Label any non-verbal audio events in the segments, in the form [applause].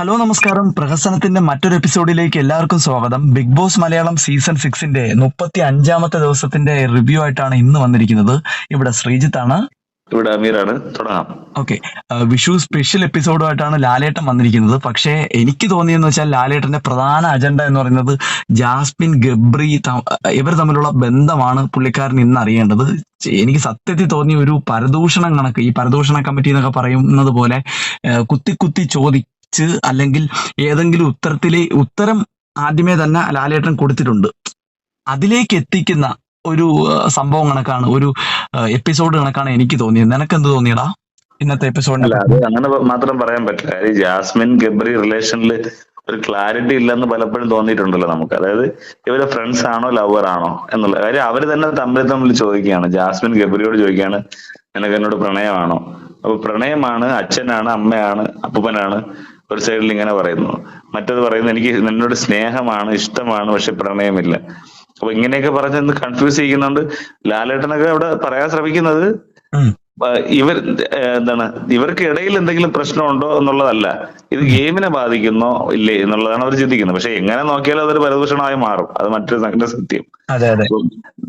Hello നമസ്കാരം. പ്രഹസനത്തിന്റെ മറ്റൊരു എപ്പിസോഡിലേക്ക് എല്ലാവർക്കും സ്വാഗതം. ബിഗ് ബോസ് മലയാളം സീസൺ സിക്സിന്റെ മുപ്പത്തി അഞ്ചാമത്തെ ദിവസത്തിന്റെ റിവ്യൂ ആയിട്ടാണ് ഇന്ന് വന്നിരിക്കുന്നത്. ഇവിടെ ശ്രീജിത്ത് ആണ് ഇവിടെ അമീറാണ്. തുടങ്ങാം. ഓക്കെ. വിഷു സ്പെഷ്യൽ എപ്പിസോഡുമായിട്ടാണ് ലാലേട്ടൻ വന്നിരിക്കുന്നത്. പക്ഷേ എനിക്ക് തോന്നിയെന്ന് വെച്ചാൽ ലാലേട്ടന്റെ പ്രധാന അജണ്ട എന്ന് പറയുന്നത് ജാസ്മിൻ ഗബ്രി ഇവർ തമ്മിലുള്ള ബന്ധമാണ് പുള്ളിക്കാരൻ ഇന്ന് അറിയേണ്ടത്. എനിക്ക് സത്യത്തിൽ തോന്നിയ ഒരു പരദൂഷണം കണക്ക് ഈ പരദൂഷണ കമ്മിറ്റി എന്നൊക്കെ പറയുന്നത് പോലെ കുത്തി കുത്തി കുത്തി ചോദിച്ച് അല്ലെങ്കിൽ ഏതെങ്കിലും ഉത്തരത്തിലെ ഉത്തരം ആദ്യമേ തന്നെ ലാലേട്ടൻ കൊടുത്തിട്ടുണ്ട്. അതിലേക്ക് എത്തിക്കുന്ന ഒരു സംഭവം കണക്കാണ് ഒരു എപ്പിസോഡ് കണക്കാണ് എനിക്ക് തോന്നിയത്. നിനക്ക് എന്ത് തോന്നിയടാ ഇന്നത്തെ എപ്പിസോഡ് അല്ല അങ്ങനെ മാത്രം പറയാൻ പറ്റില്ല. ജാസ്മിൻ ഗബ്രി റിലേഷനിൽ ഒരു ക്ലാരിറ്റി ഇല്ലെന്ന് പലപ്പോഴും തോന്നിയിട്ടുണ്ടല്ലോ നമുക്ക്. അതായത് ഇവർ ഫ്രണ്ട്സ് ആണോ ലവർ ആണോ എന്നുള്ള കാര്യം അവർ തന്നെ തമ്മിൽ തമ്മിൽ ചോദിക്കുകയാണ്. ജാസ്മിൻ ഗബ്രിയോട് ചോദിക്കുകയാണ് നിനക്ക് എന്നോട് പ്രണയമാണോ? അപ്പൊ പ്രണയമാണ് അച്ഛനാണ് അമ്മയാണ് അപ്പൂപ്പനാണ്. ഒരു സൈഡിൽ ഇങ്ങനെ പറയുന്നു. മറ്റത് പറയുന്നു എനിക്ക് നിന്നോട് സ്നേഹമാണ് ഇഷ്ടമാണ് പക്ഷെ പ്രണയമില്ല. അപ്പൊ ഇങ്ങനെയൊക്കെ പറഞ്ഞ് കൺഫ്യൂസ് ചെയ്യുന്നുണ്ട്. ലാലേട്ടനൊക്കെ അവിടെ പറയാൻ ശ്രമിക്കുന്നത് ഇവർ എന്താണ് ഇവർക്ക് ഇടയിൽ എന്തെങ്കിലും പ്രശ്നമുണ്ടോ എന്നുള്ളതല്ല. ഇത് ഗെയിമിനെ ബാധിക്കുന്നോ ഇല്ലേ എന്നുള്ളതാണ് അവർ ചിന്തിക്കുന്നത്. പക്ഷെ എങ്ങനെ നോക്കിയാലും അതൊരു പരദൂഷണമായി മാറും. അത് മറ്റൊരു സത്യം.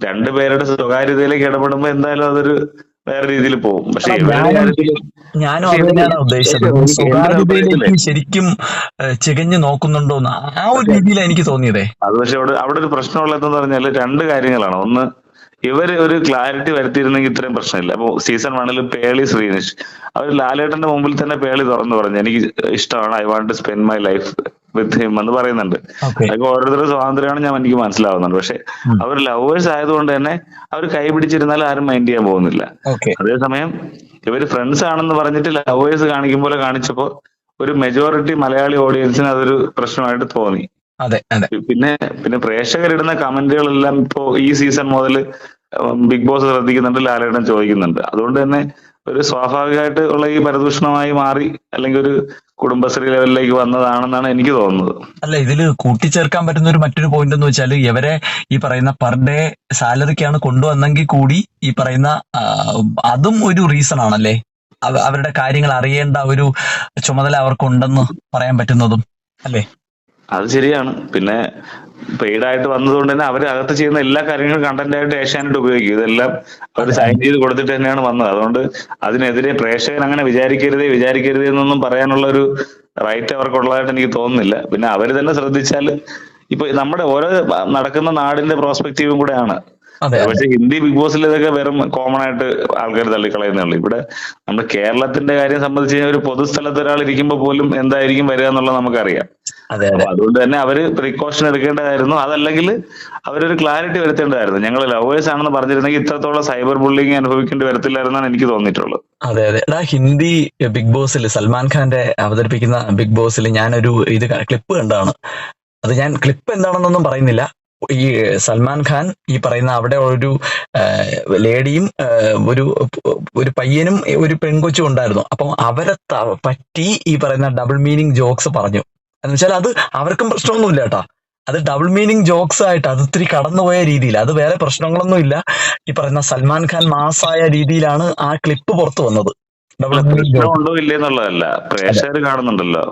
രണ്ടുപേരുടെ സ്വകാര്യതയിലേക്ക് ഇടപെടുമ്പോ എന്തായാലും അതൊരു വേറെ രീതിയിൽ പോകും. പക്ഷെ ഞാനും- അത് തന്നെയാണ് ഉദ്ദേശിച്ചത് സ്വകാര്യതയിലേക്ക് ശരിക്കും ചികഞ്ഞു നോക്കുന്നുണ്ടോ ആ ഒരു രീതിയിലാണ് എനിക്ക് തോന്നിയതേ. അത് പക്ഷെ അവിടെ അവിടെ ഒരു പ്രശ്നമുള്ളതെന്ന് പറഞ്ഞാൽ രണ്ട് കാര്യങ്ങളാണ്. ഒന്ന് ഇവർ ഒരു ക്ലാരിറ്റി വരുത്തിയിരുന്നെങ്കിൽ ഇത്രയും പ്രശ്നമില്ല. അപ്പൊ സീസൺ വണ്ണിൽ പേളി ശ്രീനിഷ്. അവർ ലാലേട്ടന്റെ മുമ്പിൽ തന്നെ പേളി തുറന്നു പറഞ്ഞു എനിക്ക് ഇഷ്ടമാണ് I want to spend my life with എന്ന് പറയുന്നുണ്ട് അതൊക്കെ ഓരോരുത്തരുടെ സ്വാതന്ത്ര്യമാണ് ഞാൻ എനിക്ക് മനസ്സിലാവുന്നുണ്ട്. പക്ഷെ അവർ ലവേഴ്സ് ആയതുകൊണ്ട് തന്നെ അവർ കൈ പിടിച്ചിരുന്നാൽ ആരും മൈൻഡ് ചെയ്യാൻ പോകുന്നില്ല. അതേസമയം ഇവർ ഫ്രണ്ട്സ് ആണെന്ന് പറഞ്ഞിട്ട് ലവേഴ്സ് കാണിക്കും പോലെ കാണിച്ചപ്പോ ഒരു മെജോറിറ്റി മലയാളി ഓഡിയൻസിന് അതൊരു പ്രശ്നമായിട്ട് തോന്നി. അതെ അതെ. പിന്നെ പിന്നെ പ്രേക്ഷകരിടുന്ന കമന്റുകളെല്ലാം ഇപ്പോ ഈ സീസൺ മുതൽ ബിഗ് ബോസ് ശ്രദ്ധിക്കുന്നുണ്ട് ലാലേട്ടൻ ചോദിക്കുന്നുണ്ട്. അതുകൊണ്ട് തന്നെ ഒരു സ്വാഭാവികമായിട്ട് ഉള്ള ഈ പരദൂഷണമായി മാറി അല്ലെങ്കിൽ ഒരു കുടുംബശ്രീ ലെവലിലേക്ക് വന്നതാണെന്നാണ് എനിക്ക് തോന്നുന്നത്. അല്ല ഇതിൽ കൂട്ടിച്ചേർക്കാൻ പറ്റുന്ന ഒരു മറ്റൊരു പോയിന്റ് എന്ന് വെച്ചാൽ ഇവരെ ഈ പറയുന്ന പെർ ഡേ സാലറിക്കാണ് കൊണ്ടുവന്നെങ്കിൽ കൂടി ഈ പറയുന്ന അതും ഒരു റീസൺ ആണല്ലേ? അവരുടെ കാര്യങ്ങൾ അറിയേണ്ട ഒരു ചുമതല അവർക്കുണ്ടെന്ന് പറയാൻ പറ്റുന്നതും അല്ലേ? അത് ശരിയാണ്. പിന്നെ പെയ്ഡ് ആയിട്ട് വന്നതുകൊണ്ട് തന്നെ അവർ അകത്ത് ചെയ്യുന്ന എല്ലാ കാര്യങ്ങളും കണ്ടന്റ് ആയിട്ട് ഏഷ്യാനെറ്റ് ഉപയോഗിക്കും. ഇതെല്ലാം അവർ സൈൻ ചെയ്ത് കൊടുത്തിട്ട് തന്നെയാണ് വന്നത്. അതുകൊണ്ട് അതിനെതിരെ പ്രേക്ഷകൻ അങ്ങനെ വിചാരിക്കരുതേ വിചാരിക്കരുതേ എന്നൊന്നും പറയാനുള്ള ഒരു റൈറ്റ് അവർക്കുള്ളതായിട്ട് എനിക്ക് തോന്നുന്നില്ല. പിന്നെ അവർ തന്നെ ശ്രദ്ധിച്ചാൽ ഇപ്പൊ നമ്മുടെ ഓരോ നടക്കുന്ന നാടിന്റെ പ്രോസ്പെക്റ്റീവും കൂടെയാണ്. പക്ഷെ ഹിന്ദി ബിഗ് ബോസിൽ ഇതൊക്കെ വെറും കോമൺ ആയിട്ട് ആൾക്കാർ തള്ളിക്കളയുന്നേ ഉള്ളൂ. ഇവിടെ നമ്മുടെ കേരളത്തിന്റെ കാര്യം സംബന്ധിച്ച് കഴിഞ്ഞാൽ ഒരു പൊതുസ്ഥലത്ത് ഒരാൾ ഇരിക്കുമ്പോൾ പോലും എന്തായിരിക്കും വരിക എന്നുള്ളത് നമുക്കറിയാം. അതെ അപ്പൊ അതെ അതുകൊണ്ട് തന്നെ അവർ പ്രിക്കോഷൻ എടുക്കേണ്ടതായിരുന്നു. അതല്ലെങ്കിൽ അവരൊരു ക്ലാരിറ്റി വരുത്തേണ്ടതായിരുന്നു. ഞങ്ങൾ ലവേഴ്സ് ആണെന്ന് പറഞ്ഞിരുന്നെങ്കിൽ ഇത്രത്തോളം സൈബർ ബുള്ളിങ് അനുഭവിക്കേണ്ടി വരത്തില്ലായിരുന്നാണ് എനിക്ക് തോന്നിയിട്ടുള്ളത്. അതെ അതെ. എടാ ഹിന്ദി ബിഗ് ബോസിൽ സൽമാൻ ഖാന്റെ അവതരിപ്പിക്കുന്ന ബിഗ് ബോസിൽ ഞാനൊരു ഇത് ക്ലിപ്പ് കണ്ടാണ്. അത് ഞാൻ ക്ലിപ്പ് എന്താണെന്നൊന്നും പറയുന്നില്ല. ഈ സൽമാൻ ഖാൻ ഈ പറയുന്ന അവിടെ ഒരു ലേഡിയും ഒരു ഒരു പയ്യനും ഒരു പെൺകൊച്ചും ഉണ്ടായിരുന്നു. അപ്പം അവരെ പറ്റി ഈ പറയുന്ന ഡബിൾ മീനിങ് ജോക്സ് പറഞ്ഞു. എന്ന് വെച്ചാൽ അത് അവർക്കും പ്രശ്നമൊന്നുമില്ല കേട്ടാ. അത് ഡബിൾ മീനിങ് ജോക്സ് ആയിട്ട് അത് ഇത്തിരി കടന്നുപോയ രീതിയിൽ അത് വേറെ പ്രശ്നങ്ങളൊന്നും ഇല്ല ഈ പറയുന്ന സൽമാൻ ഖാൻ മാസായ രീതിയിലാണ് ആ ക്ലിപ്പ് പുറത്തു വന്നത്. ഉണ്ടോ പ്രേക്ഷകർ കാണുന്നുണ്ടല്ലോ.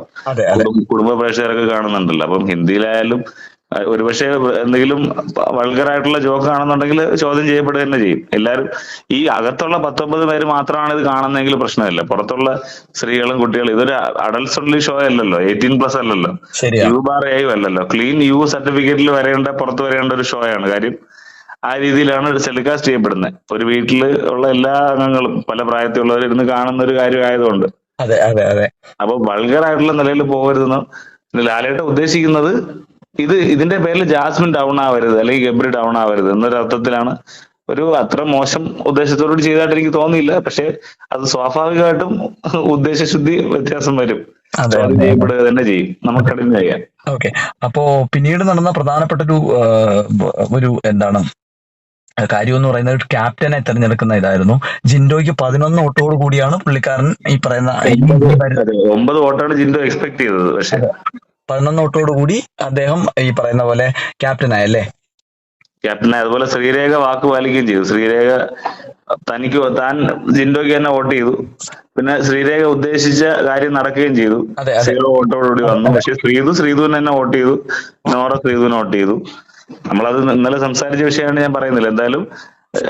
കുടുംബ- പ്രേക്ഷകരൊക്കെ കാണുന്നുണ്ടല്ലോ. അപ്പം ഹിന്ദിയിലായാലും ഒരുപക്ഷെ എന്തെങ്കിലും വൾഗറായിട്ടുള്ള ജോക്ക് ആണെന്നുണ്ടെങ്കിൽ ചോദ്യം ചെയ്യപ്പെടുക തന്നെ ചെയ്യും. എല്ലാവരും ഈ അകത്തുള്ള പത്തൊമ്പത് പേര് മാത്രമാണ് ഇത് കാണുന്നതെങ്കിൽ പ്രശ്നമില്ല. പുറത്തുള്ള സ്ത്രീകളും കുട്ടികളും ഇതൊരു അഡൽസ് ഒൺലി ഷോ അല്ലല്ലോ. എയ്റ്റീൻ പ്ലസ് അല്ലല്ലോ. യു ബാർ എ അല്ലല്ലോ. ക്ലീൻ യു സർട്ടിഫിക്കറ്റിൽ വരേണ്ട പുറത്ത് വരേണ്ട ഒരു ഷോ ആണ്. കാര്യം ആ രീതിയിലാണ് ടെലികാസ്റ്റ് ചെയ്യപ്പെടുന്നത്. ഒരു വീട്ടിൽ ഉള്ള എല്ലാ അംഗങ്ങളും പല പ്രായത്തിലുള്ളവർ ഇരുന്ന് കാണുന്ന ഒരു കാര്യമായതുകൊണ്ട് അതെ അതെ അതെ. അപ്പൊ വൾഗറായിട്ടുള്ള നിലയിൽ പോകരുതെന്ന് ലാലേട്ട ഉദ്ദേശിക്കുന്നത് ഇത് ഇതിന്റെ പേരിൽ ജാസ്മിൻ ഡൗൺ ആവരുത് അല്ലെങ്കിൽ ഗബ്രി ഡൗൺ ആവരുത് എന്നൊരു അർത്ഥത്തിലാണ് ഒരു അത്ര മോശം ഉദ്ദേശത്തോടുകൂടി ചെയ്തതായിട്ട് എനിക്ക് തോന്നിയില്ല. പക്ഷെ അത് സ്വാഭാവികമായിട്ടും ഉദ്ദേശശുദ്ധി വ്യത്യാസം വരും. ചെയ്യപ്പെടുക തന്നെ ചെയ്യും. നമുക്ക് കഠിനം ചെയ്യാം. ഓക്കെ. അപ്പോ പിന്നീട് നടന്ന പ്രധാനപ്പെട്ട ഒരു ഒരു എന്താണ് കാര്യം എന്ന് പറയുന്നത് ക്യാപ്റ്റനെ തെരഞ്ഞെടുക്കുന്ന ഇതായിരുന്നു. ജിൻഡോയ്ക്ക് പതിനൊന്ന് വോട്ടോട് കൂടിയാണ് പുള്ളിക്കാരൻ ഈ പറയുന്ന ഒമ്പത് വോട്ടാണ് ജിൻഡോ എക്സ്പെക്ട് ചെയ്തത്. പക്ഷെ പതിനൊന്ന് വോട്ടോട് കൂടി അദ്ദേഹം ഈ പറയുന്ന പോലെ ക്യാപ്റ്റൻ ആയല്ലേ? ക്യാപ്റ്റനായ അതുപോലെ ശ്രീരേഖ വാക്ക് പാലിക്കുകയും ചെയ്തു. ശ്രീരേഖ തനിക്ക് താൻ ജിൻഡോയ്ക്ക് തന്നെ വോട്ട് ചെയ്തു. പിന്നെ ശ്രീരേഖ ഉദ്ദേശിച്ച കാര്യം നടക്കുകയും ചെയ്തു. സീറോ വോട്ടോടുകൂടി വന്നു. പക്ഷെ ശ്രീതു ശ്രീധുവിന് തന്നെ വോട്ട് ചെയ്തു. നോറ ശ്രീധുവിന് വോട്ട് ചെയ്തു. നമ്മളത് ഇന്നലെ സംസാരിച്ച വിഷയമാണ് ഞാൻ പറയുന്നില്ല. എന്തായാലും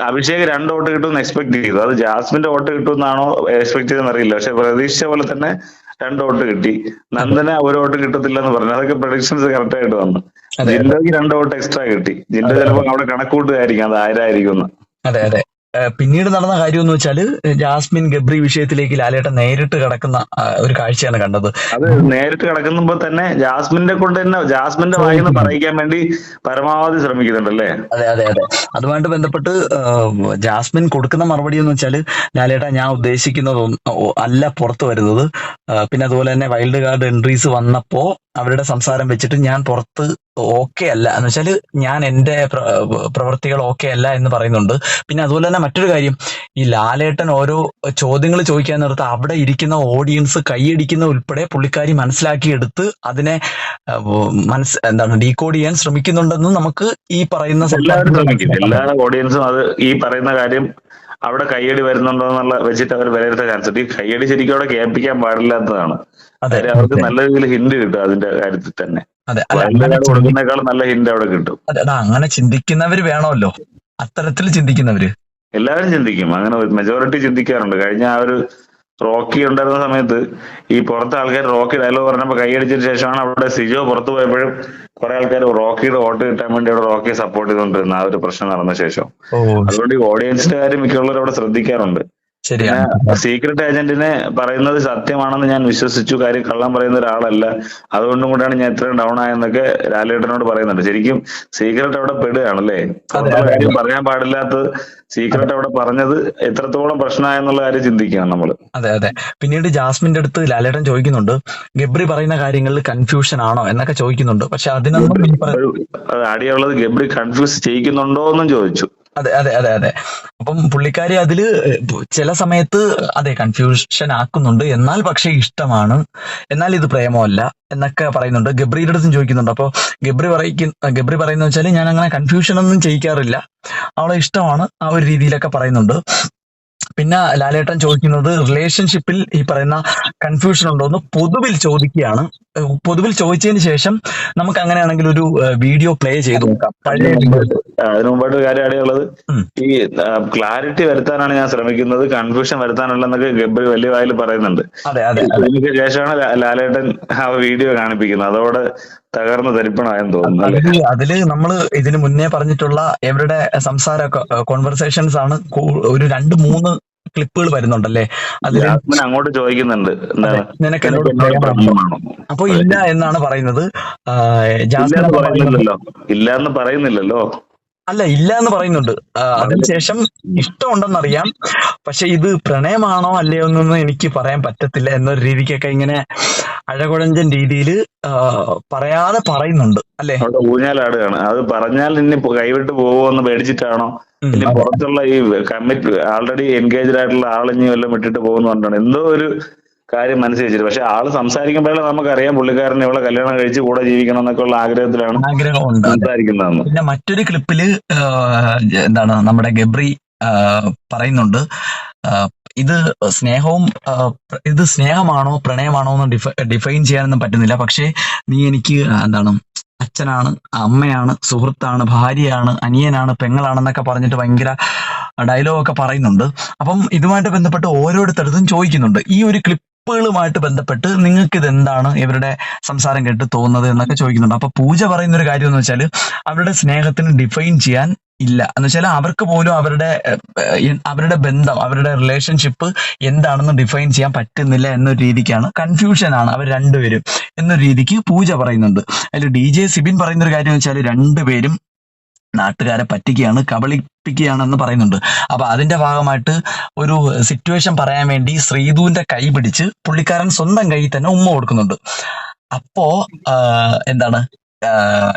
അഭിഷേക് രണ്ട് വോട്ട് കിട്ടുമെന്ന് എക്സ്പെക്ട് ചെയ്തു. അത് ജാസ്മിന്റെ വോട്ട് കിട്ടുമെന്നാണോ എക്സ്പെക്ട് ചെയ്തെന്ന് അറിയില്ല. പക്ഷെ പ്രതീക്ഷിച്ച പോലെ തന്നെ രണ്ട് വോട്ട് കിട്ടി. നന്ദന ഒരു വോട്ട് കിട്ടത്തില്ലെന്ന് പറഞ്ഞു. അതൊക്കെ പ്രൊഡിക്ഷൻസ് കറക്റ്റ് ആയിട്ട് വന്നു. അതെ ജിൻഡോയ്ക്ക് രണ്ട് വോട്ട് എക്സ്ട്രാ കിട്ടി. ജിൻഡോ ചിലപ്പോൾ അവിടെ കണക്കൂട്ടുകയായിരിക്കും അത് ആരായിരിക്കും എന്ന്. അതെ അതെ. പിന്നീട് നടന്ന കാര്യം എന്ന് വെച്ചാൽ ജാസ്മിൻ ഗബ്രി വിഷയത്തിലേക്ക് ലാലേട്ട നേരിട്ട് കിടക്കുന്ന ഒരു കാഴ്ചയാണ് കണ്ടത്. അത് നേരിട്ട് കിടക്കുമ്പോ തന്നെ ജാസ്മിന്റെ കൊണ്ട് തന്നെ ജാസ്മിന്റെ വായിന്ന് പറയിക്കാൻ വേണ്ടി പരമാവധി ശ്രമിക്കുന്നുണ്ടല്ലേ? അതെ അതെ അതെ. അതുമായിട്ട് ബന്ധപ്പെട്ട് ജാസ്മിൻ കൊടുക്കുന്ന മറുപടി എന്ന് വെച്ചാൽ ലാലേട്ട ഞാൻ ഉദ്ദേശിക്കുന്നത് അല്ല പുറത്തു വരുന്നത്. പിന്നെ അതുപോലെ തന്നെ വൈൽഡ് കാർഡ് എൻട്രീസ് വന്നപ്പോ അവരുടെ സംസാരം വെച്ചിട്ട് ഞാൻ പുറത്ത് ഓക്കെ അല്ല. എന്ന് വെച്ചാൽ ഞാൻ എന്റെ പ്രവൃത്തികൾ ഓക്കെ അല്ല എന്ന് പറയുന്നുണ്ട്. പിന്നെ അതുപോലെ തന്നെ മറ്റൊരു കാര്യം ഈ ലാലേട്ടൻ ഓരോ ചോദ്യങ്ങൾ ചോദിക്കാൻ നേരത്ത് അവിടെ ഇരിക്കുന്ന ഓഡിയൻസ് കൈയടിക്കുന്ന ഉൾപ്പെടെ പുള്ളിക്കാരി മനസ്സിലാക്കിയെടുത്ത് അതിനെ മനസ് എന്താണ് ഡീകോഡ് ചെയ്യാൻ ശ്രമിക്കുന്നുണ്ടെന്ന് നമുക്ക് ഈ പറയുന്ന എല്ലാ ഓഡിയൻസും അത് ഈ പറയുന്ന കാര്യം അവിടെ കയ്യടി വരുന്നുണ്ടോ എന്നുള്ള വെച്ചിട്ട് അവർ വിലയിരുത്ത ചാൻസ് ഉണ്ട് ഈ കയ്യടി ശരിക്കും അവിടെ കേൾപ്പിക്കാൻ പാടില്ലാത്തതാണ് അതെ അവർക്ക് നല്ല രീതിയിൽ ഹിന്റ് കിട്ടും അതിന്റെ കാര്യത്തിൽ തന്നെ. കൊടുക്കുന്നേക്കാൾ നല്ല ഹിന്റ് അവിടെ കിട്ടും. അതെ, അങ്ങനെ ചിന്തിക്കുന്നവര് വേണമല്ലോ. അത്തരത്തിൽ ചിന്തിക്കുന്നവര്. എല്ലാവരും ചിന്തിക്കും. അങ്ങനെ മെജോറിറ്റി ചിന്തിക്കാറുണ്ട്. കഴിഞ്ഞ ആ ഒരു റോക്കി ഉണ്ടായിരുന്ന സമയത്ത് ഈ പുറത്തെ ആൾക്കാർ റോക്കി ഡയലോഗ് പറഞ്ഞപ്പോൾ കൈയടിച്ചതിന് ശേഷമാണ് അവിടെ സിജോ പുറത്തു പോയപ്പോഴും കുറെ ആൾക്കാർ റോക്കിയുടെ വോട്ട് കിട്ടാൻ വേണ്ടി അവിടെ റോക്കിയെ സപ്പോർട്ട് ചെയ്തുകൊണ്ടിരുന്ന ആ ഒരു പ്രശ്നം നടന്ന ശേഷം. അതുകൊണ്ട് ഈ ഓഡിയൻസിന്റെ കാര്യം മിക്കുള്ളവർ അവിടെ ശ്രദ്ധിക്കാറുണ്ട്. ശരിയാണ് സീക്രട്ട് ഏജന്റിനെ പറയുന്നത് സത്യമാണെന്ന് ഞാൻ വിശ്വസിച്ചു. കാര്യം കള്ളം പറയുന്ന ഒരാളല്ല. അതുകൊണ്ടും കൂടെയാണ് ഞാൻ ഇത്രയും ഡൗൺ ആയെന്നൊക്കെ ലാലേട്ടനോട് പറയുന്നുണ്ട്. ശരിക്കും സീക്രട്ട് അവിടെ പെടുകയാണല്ലേ. കാര്യം പറയാൻ പാടില്ലാത്തത് സീക്രട്ട് അവിടെ പറഞ്ഞത് എത്രത്തോളം പ്രശ്നമായെന്നുള്ള കാര്യം ചിന്തിക്കുകയാണ് നമ്മൾ അതെ അതെ. പിന്നീട് ജാസ്മിന്റെ അടുത്ത് ലാലേട്ടൻ ചോദിക്കുന്നുണ്ട് ഗബ്രി പറയുന്ന കാര്യങ്ങളിൽ കൺഫ്യൂഷൻ ആണോ എന്നൊക്കെ ചോദിക്കുന്നുണ്ട്. പക്ഷെ അതിനൊന്നും അടിയുള്ളത് ഗബ്രി കൺഫ്യൂസ് ചെയ്യിക്കുന്നുണ്ടോ എന്നും ചോദിച്ചു. അതെ അതെ അതെ അതെ. അപ്പം പുള്ളിക്കാരി അതിൽ ചില സമയത്ത് അതെ കൺഫ്യൂഷൻ ആക്കുന്നുണ്ട്. എന്നാൽ പക്ഷേ ഇഷ്ടമാണ്. എന്നാൽ ഇത് പ്രേമമല്ല എന്നൊക്കെ പറയുന്നുണ്ട്. ഗബ്രിയുടെ അടുത്തും ചോദിക്കുന്നുണ്ട്. അപ്പോൾ ഗബ്രി പറയിക്കുന്ന ഗബ്രി പറയുന്ന വെച്ചാൽ ഞാൻ അങ്ങനെ കൺഫ്യൂഷൻ ഒന്നും ചെയ്യിക്കാറില്ല. അവളെ ഇഷ്ടമാണ് ആ ഒരു രീതിയിലൊക്കെ പറയുന്നുണ്ട്. പിന്നെ ലാലേട്ടൻ ചോദിക്കുന്നത് റിലേഷൻഷിപ്പിൽ ഈ പറയുന്ന കൺഫ്യൂഷൻ ഉണ്ടോ എന്ന് പൊതുവിൽ ചോദിക്കുകയാണ്. പൊതുവിൽ ചോദിച്ചതിന് ശേഷം നമുക്ക് അങ്ങനെയാണെങ്കിൽ ഒരു വീഡിയോ പ്ലേ ചെയ്ത് നോക്കാം. പഴയ അതിനു മുമ്പായിട്ട് ഈ ക്ലാരിറ്റി വരുത്താനാണ് ഞാൻ ശ്രമിക്കുന്നത്. കൺഫ്യൂഷൻ വരുത്താനുള്ളതെന്നൊക്കെ ഗബ്രി വലിയ വായിൽ പറയുന്നുണ്ട്. അതെ അതെ അതിനൊക്കെ ശേഷമാണ് ലാലേട്ടൻ ആ വീഡിയോ കാണിപ്പിക്കുന്നത്. അതോടെ തകർന്ന് തരിപ്പണമായെന്ന് തോന്നുന്നു അതിൽ നമ്മൾ ഇതിന് മുന്നേ പറഞ്ഞിട്ടുള്ള ഇവരുടെ സംസാര കോൺവെർസേഷൻസ് ആണ് ഒരു രണ്ട് മൂന്ന് ക്ലിപ്പുകൾ വരുന്നുണ്ടല്ലേ? അതിൽ അങ്ങോട്ട് ചോദിക്കുന്നുണ്ട്. നിനക്ക് എന്നോട് അപ്പൊ ഇല്ല എന്നാണ് പറയുന്നത്. ഇല്ല എന്ന് പറയുന്നില്ലല്ലോ. അല്ല ഇല്ല എന്ന് പറയുന്നുണ്ട് അതിനുശേഷം ഇഷ്ടമുണ്ടെന്നറിയാം. പക്ഷെ ഇത് പ്രണയമാണോ അല്ലയോ എന്നൊന്നും എനിക്ക് പറയാൻ പറ്റത്തില്ല എന്നൊരു രീതിക്കൊക്കെ ഇങ്ങനെ അഴകുഴഞ്ചൻ രീതിയിൽ പറയാതെ പറയുന്നുണ്ട്. അല്ലെ? ഊഞ്ഞാലാടുകയാണ്. അത് പറഞ്ഞാൽ ഇനി കൈവിട്ട് പോകുമോ എന്ന് പേടിച്ചിട്ടാണോ ഇനി പുറത്തുള്ള ഈ കമ്മിറ്റ് ആൾറെഡി എൻഗേജ്ഡ് ആയിട്ടുള്ള ആളിഞ്ഞി വല്ലതും വിട്ടിട്ട് പോകുന്നു പറഞ്ഞാണ് എന്തോ ഒരു കാര്യം മനസ്സിൽ വെച്ചിട്ട്. പക്ഷെ ആൾ സംസാരിക്കുമ്പോഴേ നമുക്കറിയാം പുള്ളിക്കാരൻ ഇവിടെ കല്യാണം കഴിച്ച് കൂടെ ജീവിക്കണം എന്നൊക്കെ ഉള്ള ആഗ്രഹത്തിലാണ്. സംസാരിക്കുന്നതെന്ന്. പിന്നെ മറ്റൊരു ക്ലിപ്പിൽ എന്താണ് നമ്മുടെ ഗബ്രി പറയുന്നുണ്ട് ഇത് സ്നേഹവും ഇത് സ്നേഹമാണോ പ്രണയമാണോ എന്ന് ഡിഫ ഡിഫൈൻ ചെയ്യാനൊന്നും പറ്റുന്നില്ല. പക്ഷേ നീ എനിക്ക് എന്താണ് അച്ഛനാണ് അമ്മയാണ് സുഹൃത്താണ് ഭാര്യയാണ് അനിയനാണ് പെങ്ങളാണെന്നൊക്കെ പറഞ്ഞിട്ട് ഭയങ്കര ഡയലോഗ് ഒക്കെ പറയുന്നുണ്ട്. അപ്പം ഇതുമായിട്ട് ബന്ധപ്പെട്ട് ഓരോരുത്തരത്തും ചോദിക്കുന്നുണ്ട്. ഈ ഒരു ക്ലിപ്പുകളുമായിട്ട് ബന്ധപ്പെട്ട് നിങ്ങൾക്ക് ഇത് എന്താണ് ഇവരുടെ സംസാരം കേട്ട് തോന്നുന്നത് എന്നൊക്കെ ചോദിക്കുന്നുണ്ട്. അപ്പൊ പൂജ പറയുന്ന ഒരു കാര്യം എന്ന് വെച്ചാൽ അവരുടെ സ്നേഹത്തിന് ഡിഫൈൻ ചെയ്യാൻ ഇല്ല. എന്ന് വെച്ചാൽ അവർക്ക് പോലും അവരുടെ അവരുടെ ബന്ധം അവരുടെ റിലേഷൻഷിപ്പ് എന്താണെന്ന് ഡിഫൈൻ ചെയ്യാൻ പറ്റുന്നില്ല എന്നൊരു രീതിക്കാണ് കൺഫ്യൂഷൻ ആണ് അവർ രണ്ടുപേരും എന്നൊരു രീതിക്ക് പൂജ പറയുന്നുണ്ട്. അതിൽ ഡി ജെ സിബിൻ പറയുന്ന ഒരു കാര്യം വെച്ചാൽ രണ്ടുപേരും നാട്ടുകാരെ പറ്റിക്കുകയാണ് കബളിപ്പിക്കുകയാണെന്ന് പറയുന്നുണ്ട്. അപ്പൊ അതിന്റെ ഭാഗമായിട്ട് ഒരു സിറ്റുവേഷൻ പറയാൻ വേണ്ടി ശ്രീധുവിന്റെ കൈ പിടിച്ച് പുള്ളിക്കാരൻ സ്വന്തം കൈ തന്നെ ഉമ്മ കൊടുക്കുന്നുണ്ട്. അപ്പോ എന്താണ്?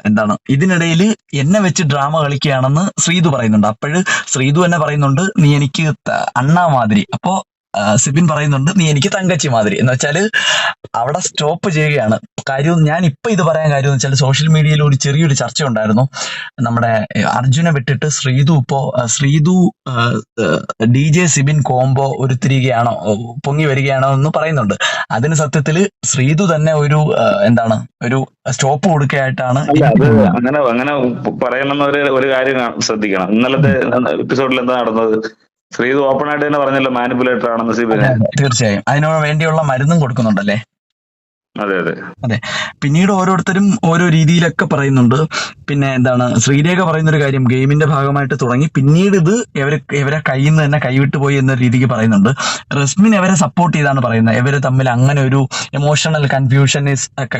എന്താണ്? ഇതിനിടയിൽ എന്നെ വെച്ച് ഡ്രാമ കളിക്കുകയാണെന്ന് ശ്രീധു പറയുന്നുണ്ട്. അപ്പോഴ് ശ്രീധു എന്നെ പറയുന്നുണ്ട് നീ എനിക്ക് അണ്ണാ മാതിരി. അപ്പോ സിബിൻ പറയുന്നുണ്ട് നീ എനിക്ക് തങ്കച്ചി മാതിരി. എന്ന് വെച്ചാൽ അവിടെ സ്റ്റോപ്പ് ചെയ്യുകയാണ്. കാര്യം ഞാൻ ഇപ്പൊ ഇത് പറയാൻ കാര്യം എന്ന് വെച്ചാൽ സോഷ്യൽ മീഡിയയിൽ ഒരു ചെറിയൊരു ചർച്ച ഉണ്ടായിരുന്നു നമ്മുടെ അർജുനെ വിട്ടിട്ട് ശ്രീതു ഇപ്പോ Sreethu D J Sibin combo ഓ, പൊങ്ങി വരികയാണോ എന്ന് പറയുന്നുണ്ട്. അതിന് സത്യത്തിൽ ശ്രീതു തന്നെ ഒരു എന്താണ് ഒരു സ്റ്റോപ്പ് കൊടുക്കുകയായിട്ടാണ്. അങ്ങനെ അങ്ങനെ പറയണമെന്ന് ഒരു ഒരു കാര്യം ശ്രദ്ധിക്കണം. ഇന്നലത്തെ എപ്പിസോഡിൽ എന്താ നടന്നത്? ശ്രീത് ഓപ്പൺ ആയിട്ട് തന്നെ പറഞ്ഞല്ലോ മാനിപ്പുലേറ്റർ ആണെന്ന് സി തീർച്ചയായും. അതിനു വേണ്ടിയുള്ള മരുന്നും കൊടുക്കുന്നുണ്ടല്ലേ? അതെ അതെ. അതെ. പിന്നീട് ഓരോരുത്തരും ഓരോ രീതിയിലൊക്കെ പറയുന്നുണ്ട്. പിന്നെ എന്താണ് ശ്രീരേഖ പറയുന്ന ഒരു കാര്യം ഗെയിമിന്റെ ഭാഗമായിട്ട് തുടങ്ങി. പിന്നീട് ഇത് ഇവർ ഇവരെ കയ്യിൽ നിന്ന് തന്നെ കൈവിട്ടു പോയി എന്ന രീതിക്ക് പറയുന്നുണ്ട്. റസ്മിൻ ഇവരെ സപ്പോർട്ട് ചെയ്താണ് പറയുന്നത്? ഇവർ തമ്മിൽ അങ്ങനെ ഒരു എമോഷണൽ കൺഫ്യൂഷൻ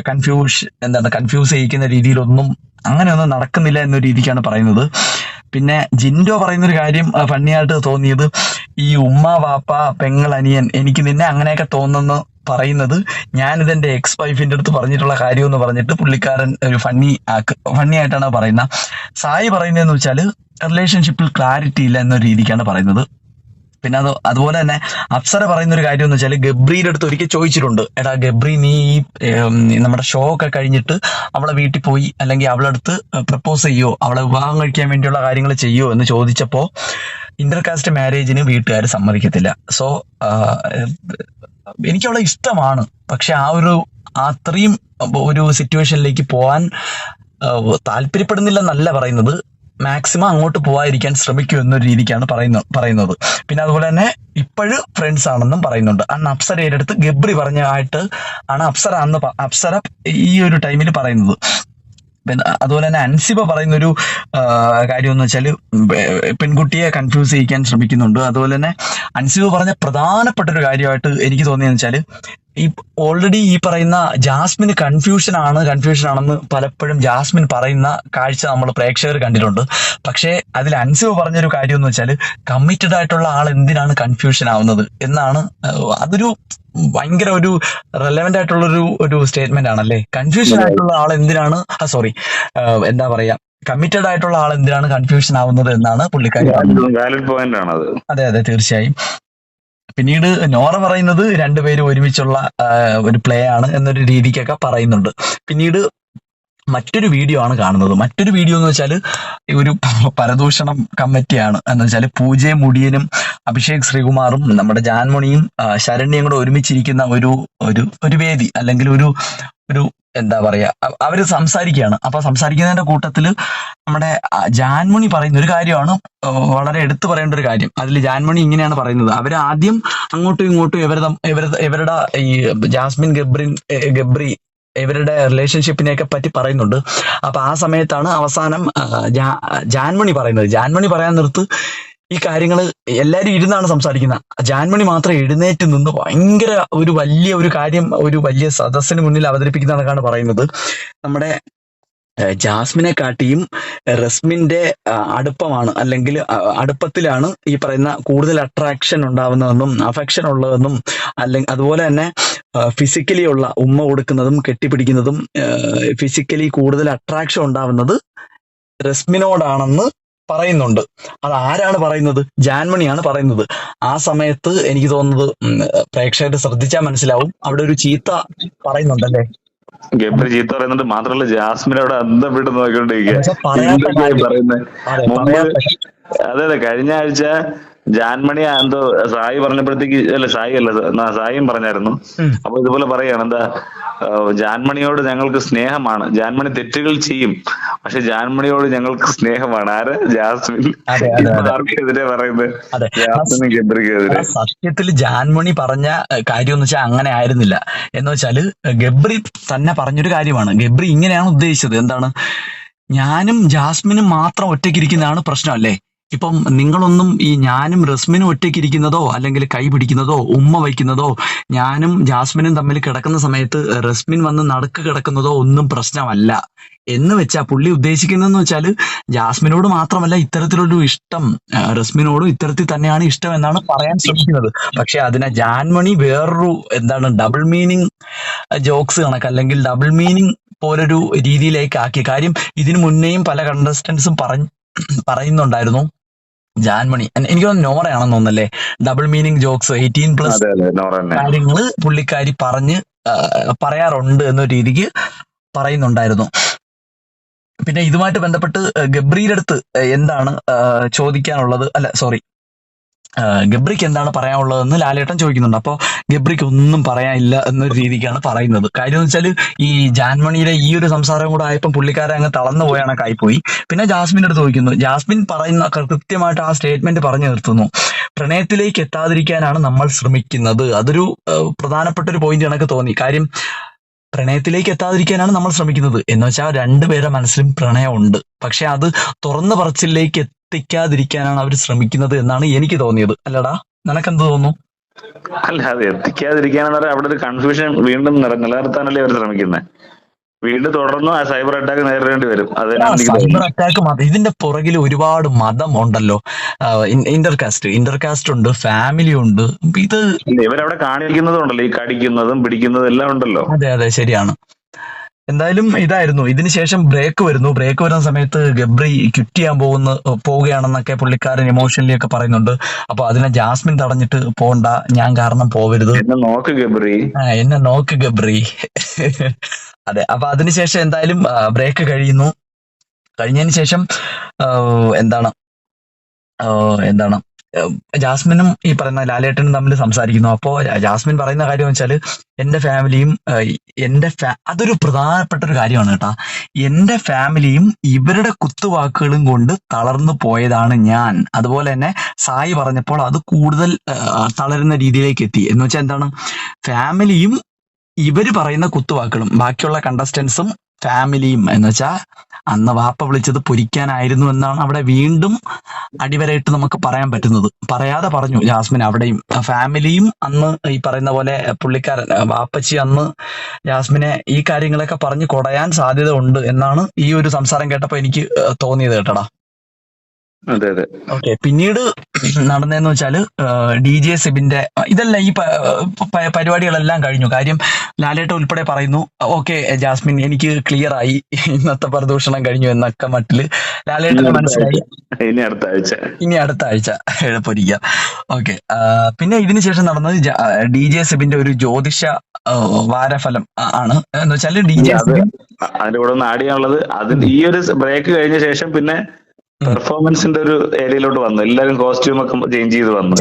കൺഫ്യൂഷൻ എന്താണ് കൺഫ്യൂസ് ചെയ്യിക്കുന്ന രീതിയിലൊന്നും അങ്ങനെയൊന്നും നടക്കുന്നില്ല എന്ന രീതിക്കാണ് പറയുന്നത്. പിന്നെ ജിൻഡോ പറയുന്ന ഒരു കാര്യം ഫണ്ണിയായിട്ട് തോന്നിയത്. ഈ ഉമ്മ വാപ്പ പെങ്ങൾ അനിയൻ എനിക്ക് നിന്നെ അങ്ങനെയൊക്കെ തോന്നുന്നു പറയുന്നത്. ഞാനിത് എന്റെ എക്സ് വൈഫിന്റെ അടുത്ത് പറഞ്ഞിട്ടുള്ള കാര്യം എന്ന് പറഞ്ഞിട്ട് പുള്ളിക്കാരൻ ഒരു ഫണ്ണി ഫണ്ണി ആയിട്ടാണ് പറയുന്നത്. സായി പറയുന്നതെന്ന് വെച്ചാൽ റിലേഷൻഷിപ്പിൽ ക്ലാരിറ്റി ഇല്ല എന്ന രീതിക്കാണ് പറയുന്നത്. പിന്നെ അത് അതുപോലെ തന്നെ അപ്സര പറയുന്ന ഒരു കാര്യം എന്ന് വെച്ചാൽ ഗബ്രിയുടെ അടുത്ത് ഒരിക്കൽ ചോദിച്ചിട്ടുണ്ട്. എടാ ഗബ്രി നീ ഈ നമ്മുടെ ഷോ ഒക്കെ കഴിഞ്ഞിട്ട് അവളെ വീട്ടിൽ പോയി അല്ലെങ്കിൽ അവളെ അടുത്ത് പ്രപ്പോസ് ചെയ്യോ? അവളെ വിവാഹം കഴിക്കാൻ വേണ്ടിയുള്ള കാര്യങ്ങൾ ചെയ്യോ എന്ന് ചോദിച്ചപ്പോൾ ഇന്റർകാസ്റ്റ് മാരേജിന് വീട്ടുകാർ സമ്മതിക്കത്തില്ല. സോ എനിക്ക് അവളെ ഇഷ്ടമാണ്. പക്ഷെ ആ ഒരു അത്രയും ഒരു സിറ്റുവേഷനിലേക്ക് പോകാൻ താല്പര്യപ്പെടുന്നില്ലെന്നല്ല പറയുന്നത്. മാക്സിമം അങ്ങോട്ട് പോവാതിരിക്കാൻ ശ്രമിക്കൂ എന്നൊരു രീതിക്കാണ് പറയുന്നത് പറയുന്നത്. പിന്നെ അതുപോലെ തന്നെ ഇപ്പോഴും ഫ്രണ്ട്സ് ആണെന്നും പറയുന്നുണ്ട്. അന്ന് അപ്സരയുടെ അടുത്ത് ഗബ്രി പറഞ്ഞായിട്ട് ആണ് അപ്സര അന്ന് അപ്സര ഈ ഒരു ടൈമിൽ പറയുന്നത്. പിന്നെ അതുപോലെ തന്നെ അൻസിബ പറയുന്ന ഒരു കാര്യം എന്ന് വെച്ചാൽ പെൺകുട്ടിയെ കൺഫ്യൂസ് ചെയ്യിക്കാൻ ശ്രമിക്കുന്നുണ്ട്. അതുപോലെ തന്നെ അൻസിബ പറഞ്ഞ പ്രധാനപ്പെട്ട ഒരു കാര്യമായിട്ട് എനിക്ക് തോന്നിയെന്ന് വെച്ചാൽ ഈ ഓൾറെഡി ഈ പറയുന്ന ജാസ്മിന് കൺഫ്യൂഷൻ ആണ് കൺഫ്യൂഷൻ ആണെന്ന് പലപ്പോഴും ജാസ്മിൻ പറയുന്ന കാഴ്ച നമ്മൾ പ്രേക്ഷകർ കണ്ടിട്ടുണ്ട്. പക്ഷേ അതിൽ അൻസിബ പറഞ്ഞൊരു കാര്യം എന്ന് വെച്ചാൽ കമ്മിറ്റഡ് ആയിട്ടുള്ള ആൾ എന്തിനാണ് കൺഫ്യൂഷൻ ആവുന്നത് എന്നാണ് അതൊരു ഭയങ്കര ഒരു റെലവെന്റ് ആയിട്ടുള്ള ഒരു ഒരു സ്റ്റേറ്റ്മെന്റ് ആണല്ലേ കൺഫ്യൂഷൻ ആയിട്ടുള്ള ആൾ എന്തിനാണ് സോറി എന്താ പറയാ കമ്മിറ്റഡ് ആയിട്ടുള്ള ആൾ എന്തിനാണ് കൺഫ്യൂഷൻ ആവുന്നത് എന്നാണ് പുള്ളിക്കാരി അതെ അതെ തീർച്ചയായും. പിന്നീട് നോറ പറയുന്നത് രണ്ടുപേരും ഒരുമിച്ചുള്ള ഒരു പ്ലേ ആണ് എന്നൊരു രീതിക്കൊക്കെ പറയുന്നുണ്ട്. പിന്നീട് മറ്റൊരു വീഡിയോ ആണ് കാണുന്നത്. മറ്റൊരു വീഡിയോ എന്ന് വെച്ചാൽ ഒരു പരദൂഷണം കമ്മിറ്റിയാണ് എന്ന് വെച്ചാൽ പൂജയും മുടിയനും അഭിഷേക് ശ്രീകുമാറും നമ്മുടെ ജാൻമണിയും ശരണ്യയും കൂടെ ഒരുമിച്ചിരിക്കുന്ന ഒരു ഒരു ഒരു വേദി അല്ലെങ്കിൽ ഒരു ഒരു എന്താ പറയാ അവർ സംസാരിക്കുകയാണ് അപ്പൊ സംസാരിക്കുന്നതിന്റെ കൂട്ടത്തിൽ നമ്മുടെ ജാൻമുണി പറയുന്ന ഒരു കാര്യമാണ് വളരെ എടുത്തു പറയേണ്ട ഒരു കാര്യം. അതിൽ ജാൻമണി ഇങ്ങനെയാണ് പറയുന്നത്. അവർ ആദ്യം അങ്ങോട്ടും ഇങ്ങോട്ടും ഇവരുടെ ഇവരുടെ ഇവരുടെ ഈ ജാസ്മിൻ ഗബ്രിൻ ഗബ്രി ഇവരുടെ റിലേഷൻഷിപ്പിനെയൊക്കെ പറ്റി പറയുന്നുണ്ട്. അപ്പൊ ആ സമയത്താണ് അവസാനം ജാൻമണി പറയുന്നത്. ജാൻമണി പറയാൻ നിർത്ത് ഈ കാര്യങ്ങൾ എല്ലാരും ഇരുന്നാണ് സംസാരിക്കുന്നത് ജാൻമണി മാത്രം എഴുന്നേറ്റ് നിന്ന് ഭയങ്കര ഒരു വലിയ ഒരു കാര്യം ഒരു വലിയ സദസ്സിന് മുന്നിൽ അവതരിപ്പിക്കുന്ന കണക്കാണ് പറയുന്നത്. നമ്മുടെ ജാസ്മിനെ കാട്ടിയും റസ്മിന്റെ അടുപ്പമാണ് അല്ലെങ്കിൽ അടുപ്പത്തിലാണ് ഈ പറയുന്ന കൂടുതൽ അട്രാക്ഷൻ ഉണ്ടാവുന്നതെന്നും അഫക്ഷൻ ഉള്ളതെന്നും അല്ലെങ്കിൽ അതുപോലെ തന്നെ ഫിസിക്കലി ഉള്ള ഉമ്മ കൊടുക്കുന്നതും കെട്ടിപ്പിടിക്കുന്നതും ഫിസിക്കലി കൂടുതൽ അട്രാക്ഷൻ ഉണ്ടാവുന്നത് റസ്മിനോടാണെന്ന് പറയുന്നുണ്ട്. അത് ആരാണ് പറയുന്നത്? ജാൻമണിയാണ് പറയുന്നത്. ആ സമയത്ത് എനിക്ക് തോന്നുന്നത് പ്രേക്ഷകർ ശ്രദ്ധിച്ചാൽ മനസ്സിലാവും. അവിടെ ഒരു ചീത്ത പറയുന്നുണ്ടല്ലേ? ഗബ്രി ചീത്ത പറയുന്നുണ്ട്. മാത്രമല്ല ജാസ്മിനോട് അന്തം വിട്ട് നോക്കിക്കൊണ്ടിരിക്കുക. അതെ അതെ കഴിഞ്ഞ ആഴ്ച ജാൻമണി എന്തോ സായി പറഞ്ഞപ്പോഴത്തേക്ക് അല്ല സായി അല്ല സായിയും പറഞ്ഞായിരുന്നു. അപ്പൊ ഇതുപോലെ പറയാണ് എന്താ ജാൻമണിയോട് ഞങ്ങൾക്ക് സ്നേഹമാണ്. ജാൻമണി തെറ്റുകൾ ചെയ്യും. പക്ഷെ ജാൻമണിയോട് ഞങ്ങൾക്ക് സ്നേഹമാണ്. ആര്? ജാസ്മിൻ. ആർക്കെതിരെ പറയുന്നത്. ജാസ്മിൻ ഗബ്രിക്കെതിരെ സത്യത്തിൽ ജാൻമണി പറഞ്ഞ കാര്യം എന്ന് വെച്ചാൽ അങ്ങനെ ആയിരുന്നില്ല. എന്ന് വെച്ചാൽ ഗബ്രി തന്നെ പറഞ്ഞൊരു കാര്യമാണ്. ഗബ്രി ഇങ്ങനെയാണ് ഉദ്ദേശിച്ചത്. എന്താണ്? ഞാനും ജാസ്മിനും മാത്രം ഒറ്റയ്ക്കിരിക്കുന്നതാണ് പ്രശ്നം അല്ലേ? ഇപ്പം നിങ്ങളൊന്നും ഈ ഞാനും റസ്മിനും ഒറ്റയ്ക്ക് ഇരിക്കുന്നതോ അല്ലെങ്കിൽ കൈ പിടിക്കുന്നതോ ഉമ്മ വയ്ക്കുന്നതോ ഞാനും ജാസ്മിനും തമ്മിൽ കിടക്കുന്ന സമയത്ത് റസ്മിൻ വന്ന് നടുക്ക് കിടക്കുന്നതോ ഒന്നും പ്രശ്നമല്ല. എന്ന് വെച്ചാ പുള്ളി ഉദ്ദേശിക്കുന്നതെന്ന് വെച്ചാൽ ജാസ്മിനോട് മാത്രമല്ല ഇത്തരത്തിലൊരു ഇഷ്ടം റസ്മിനോടും ഇത്തരത്തിൽ തന്നെയാണ് ഇഷ്ടം എന്നാണ് പറയാൻ ശ്രമിക്കുന്നത്. പക്ഷെ അതിനെ ജാൻമണി വേറൊരു എന്താണ് ഡബിൾ മീനിങ് ജോക്സ് കണക്ക് അല്ലെങ്കിൽ ഡബിൾ മീനിങ് പോലൊരു രീതിയിലേക്ക് ആക്കി. കാര്യം ഇതിനു മുന്നേയും പല കണ്ടസ്റ്റൻസും പറഞ്ഞ് പറയുന്നുണ്ടായിരുന്നു. ജാൻമണി. എനിക്ക് തോന്നുന്നു നോറയാണെന്ന് തോന്നുന്നല്ലേ? Double meaning jokes eighteen plus കാര്യങ്ങൾ പുള്ളിക്കാരി പറഞ്ഞ് പറയാറുണ്ട് എന്ന രീതിക്ക് പറയുന്നുണ്ടായിരുന്നു. പിന്നെ ഇതുമായിട്ട് ബന്ധപ്പെട്ട് ഗബ്രിയുടെ അടുത്ത് എന്താണ് ചോദിക്കാനുള്ളത്? അല്ല സോറി ഗബ്രിക്ക് എന്താണ് പറയാനുള്ളതെന്ന് ലാലേട്ടൻ ചോദിക്കുന്നുണ്ട്. അപ്പോൾ ഗബ്രിക്ക് ഒന്നും പറയാനില്ല എന്നൊരു രീതിക്കാണ് പറയുന്നത്. കാര്യം എന്ന് വെച്ചാൽ ഈ ജാൻമണിയുടെ ഈ ഒരു സംസാരം കൂടെ ആയപ്പോൾ പുള്ളിക്കാരെ അങ്ങ് തളർന്നു പോയ കണക്കായി പോയി പിന്നെ ജാസ്മിന്റെ അടുത്ത് ചോദിക്കുന്നു. ജാസ്മിൻ പറയുന്ന കൃത്യമായിട്ട് ആ സ്റ്റേറ്റ്മെന്റ് പറഞ്ഞു നിർത്തുന്നു. പ്രണയത്തിലേക്ക് എത്താതിരിക്കാനാണ് നമ്മൾ ശ്രമിക്കുന്നത്. അതൊരു പ്രധാനപ്പെട്ട ഒരു പോയിന്റ് എനിക്ക് തോന്നി. കാര്യം പ്രണയത്തിലേക്ക് എത്താതിരിക്കാനാണ് നമ്മൾ ശ്രമിക്കുന്നത്. എന്ന് വെച്ചാൽ രണ്ടുപേരുടെ മനസ്സിലും പ്രണയമുണ്ട്. പക്ഷെ അത് തുറന്നു പറച്ചിലേക്ക് എത്തിക്കാതിരിക്കാനാണ് അവർ ശ്രമിക്കുന്നത് എന്നാണ് എനിക്ക് തോന്നിയത്. അല്ലടാ നിനക്കെന്ത് തോന്നുന്നു? അല്ല അത് എത്തിക്കാതിരിക്കാന്ന് പറഞ്ഞാൽ അവിടെ ഒരു കൺഫ്യൂഷൻ വീണ്ടും നില- നിലനിർത്താനല്ലേ അവർ ശ്രമിക്കുന്നത് വീണ്ടും തുടർന്നും ആ സൈബർ അറ്റാക്ക് നേരിടേണ്ടി വരും. സൈബർ അറ്റാക്ക് മതി ഇതിന്റെ പുറകിൽ ഒരുപാട് മതം ഉണ്ടല്ലോ ഇന്റർകാസ്റ്റ് ഇന്റർകാസ്റ്റ് ഉണ്ട് ഫാമിലി ഉണ്ട്. ഇത് ഇവരവിടെ കാണിക്കുന്നതും ഉണ്ടല്ലോ ഈ കടിക്കുന്നതും പിടിക്കുന്നതും എല്ലാം ഉണ്ടല്ലോ. അതെ അതെ ശരിയാണ്. എന്തായാലും ഇതായിരുന്നു. ഇതിനുശേഷം ബ്രേക്ക് വരുന്നു. ബ്രേക്ക് വരുന്ന സമയത്ത് ഗബ്രി ക്വിറ്റ് ചെയ്യാൻ പോകുന്ന പോവുകയാണെന്നൊക്കെ പുള്ളിക്കാരൻ ഇമോഷണലി ഒക്കെ പറയുന്നുണ്ട്. അപ്പൊ അതിനെ ജാസ്മിൻ തടഞ്ഞിട്ട് പോണ്ട ഞാൻ കാരണം പോവരുത്. എന്നെ നോക്ക് ഗബ്രി. ആ, എന്നെ നോക്ക് ഗബ്രി. [laughs] അതെ അപ്പൊ അതിനുശേഷം എന്തായാലും ബ്രേക്ക് കഴിയുന്നു. കഴിഞ്ഞതിന് ശേഷം എന്താണ്? എന്താണ്? ജാസ്മിനും ഈ പറയുന്ന ലാലേട്ടനും തമ്മിൽ സംസാരിക്കുന്നു. അപ്പോ ജാസ്മിൻ പറയുന്ന കാര്യം വെച്ചാൽ എന്റെ ഫാമിലിയും എന്റെ അതൊരു പ്രധാനപ്പെട്ട ഒരു കാര്യമാണ് കേട്ടാ. എന്റെ ഫാമിലിയും ഇവരുടെ കുത്തുവാക്കുകളും കൊണ്ട് തളർന്നു പോയതാണ് ഞാൻ. അതുപോലെ തന്നെ സായി പറഞ്ഞപ്പോൾ അത് കൂടുതൽ തളരുന്ന രീതിയിലേക്ക് എത്തി. എന്ന് വെച്ചാൽ എന്താണ്? ഫാമിലിയും ഇവർ പറയുന്ന കുത്തുവാക്കുകളും ബാക്കിയുള്ള കണ്ടസ്റ്റൻസും ഫാമിലിയും എന്ന് വെച്ചാൽ അന്ന് വാപ്പ വിളിച്ചത് പൊരിക്കാനായിരുന്നു എന്നാണ് അവിടെ വീണ്ടും അടിവരയിട്ട് നമുക്ക് പറയാൻ പറ്റുന്നത്. പറയാതെ പറഞ്ഞു ജാസ്മിൻ അവിടെയും. ഫാമിലിയും അന്ന് ഈ പറയുന്ന പോലെ പുള്ളിക്കാരൻ വാപ്പച്ചി അന്ന് ജാസ്മിനെ ഈ കാര്യങ്ങളൊക്കെ പറഞ്ഞു കൊടയാൻ സാധ്യത ഉണ്ട് എന്നാണ് ഈ ഒരു സംസാരം കേട്ടപ്പോൾ എനിക്ക് തോന്നിയത് കേട്ടടാ. അതെ അതെ. ഓക്കെ പിന്നീട് നടന്നതെന്ന് വെച്ചാൽ ഡി ജെ സിബിന്റെ ഇതെല്ലാം ഈ പരിപാടികളെല്ലാം കഴിഞ്ഞു. കാര്യം ലാലേട്ട ഉൾപ്പെടെ പറയുന്നു ഓക്കെ ജാസ്മിൻ എനിക്ക് ക്ലിയർ ആയി. ഇന്നത്തെ പ്രദൂഷണം കഴിഞ്ഞു എന്നൊക്കെ മട്ടിൽ ലാലേട്ടന് മനസ്സിലായി. ഇനി അടുത്ത ആഴ്ച. ഇനി അടുത്ത ആഴ്ച. പൊരിക്കാം ഓക്കെ പിന്നെ ഇതിനുശേഷം നടന്നത് ഡി ജെ സിബിന്റെ ഒരു ജ്യോതിഷ വാരഫലം ആണ്. എന്ന് വെച്ചാൽ ഡി ജെ അതിന്റെ കൂടെ ഒന്ന് ആഡ് ചെയ്യാനുള്ളത്. അതിന് ഈ ഒരു ബ്രേക്ക് കഴിഞ്ഞ ശേഷം പിന്നെ പെർഫോമൻസിന്റെ ഒരു ഏരിയയിലോട്ട് വന്നു. എല്ലാവരും കോസ്റ്റ്യൂം ഒക്കെ ചേഞ്ച് ചെയ്ത് വന്നു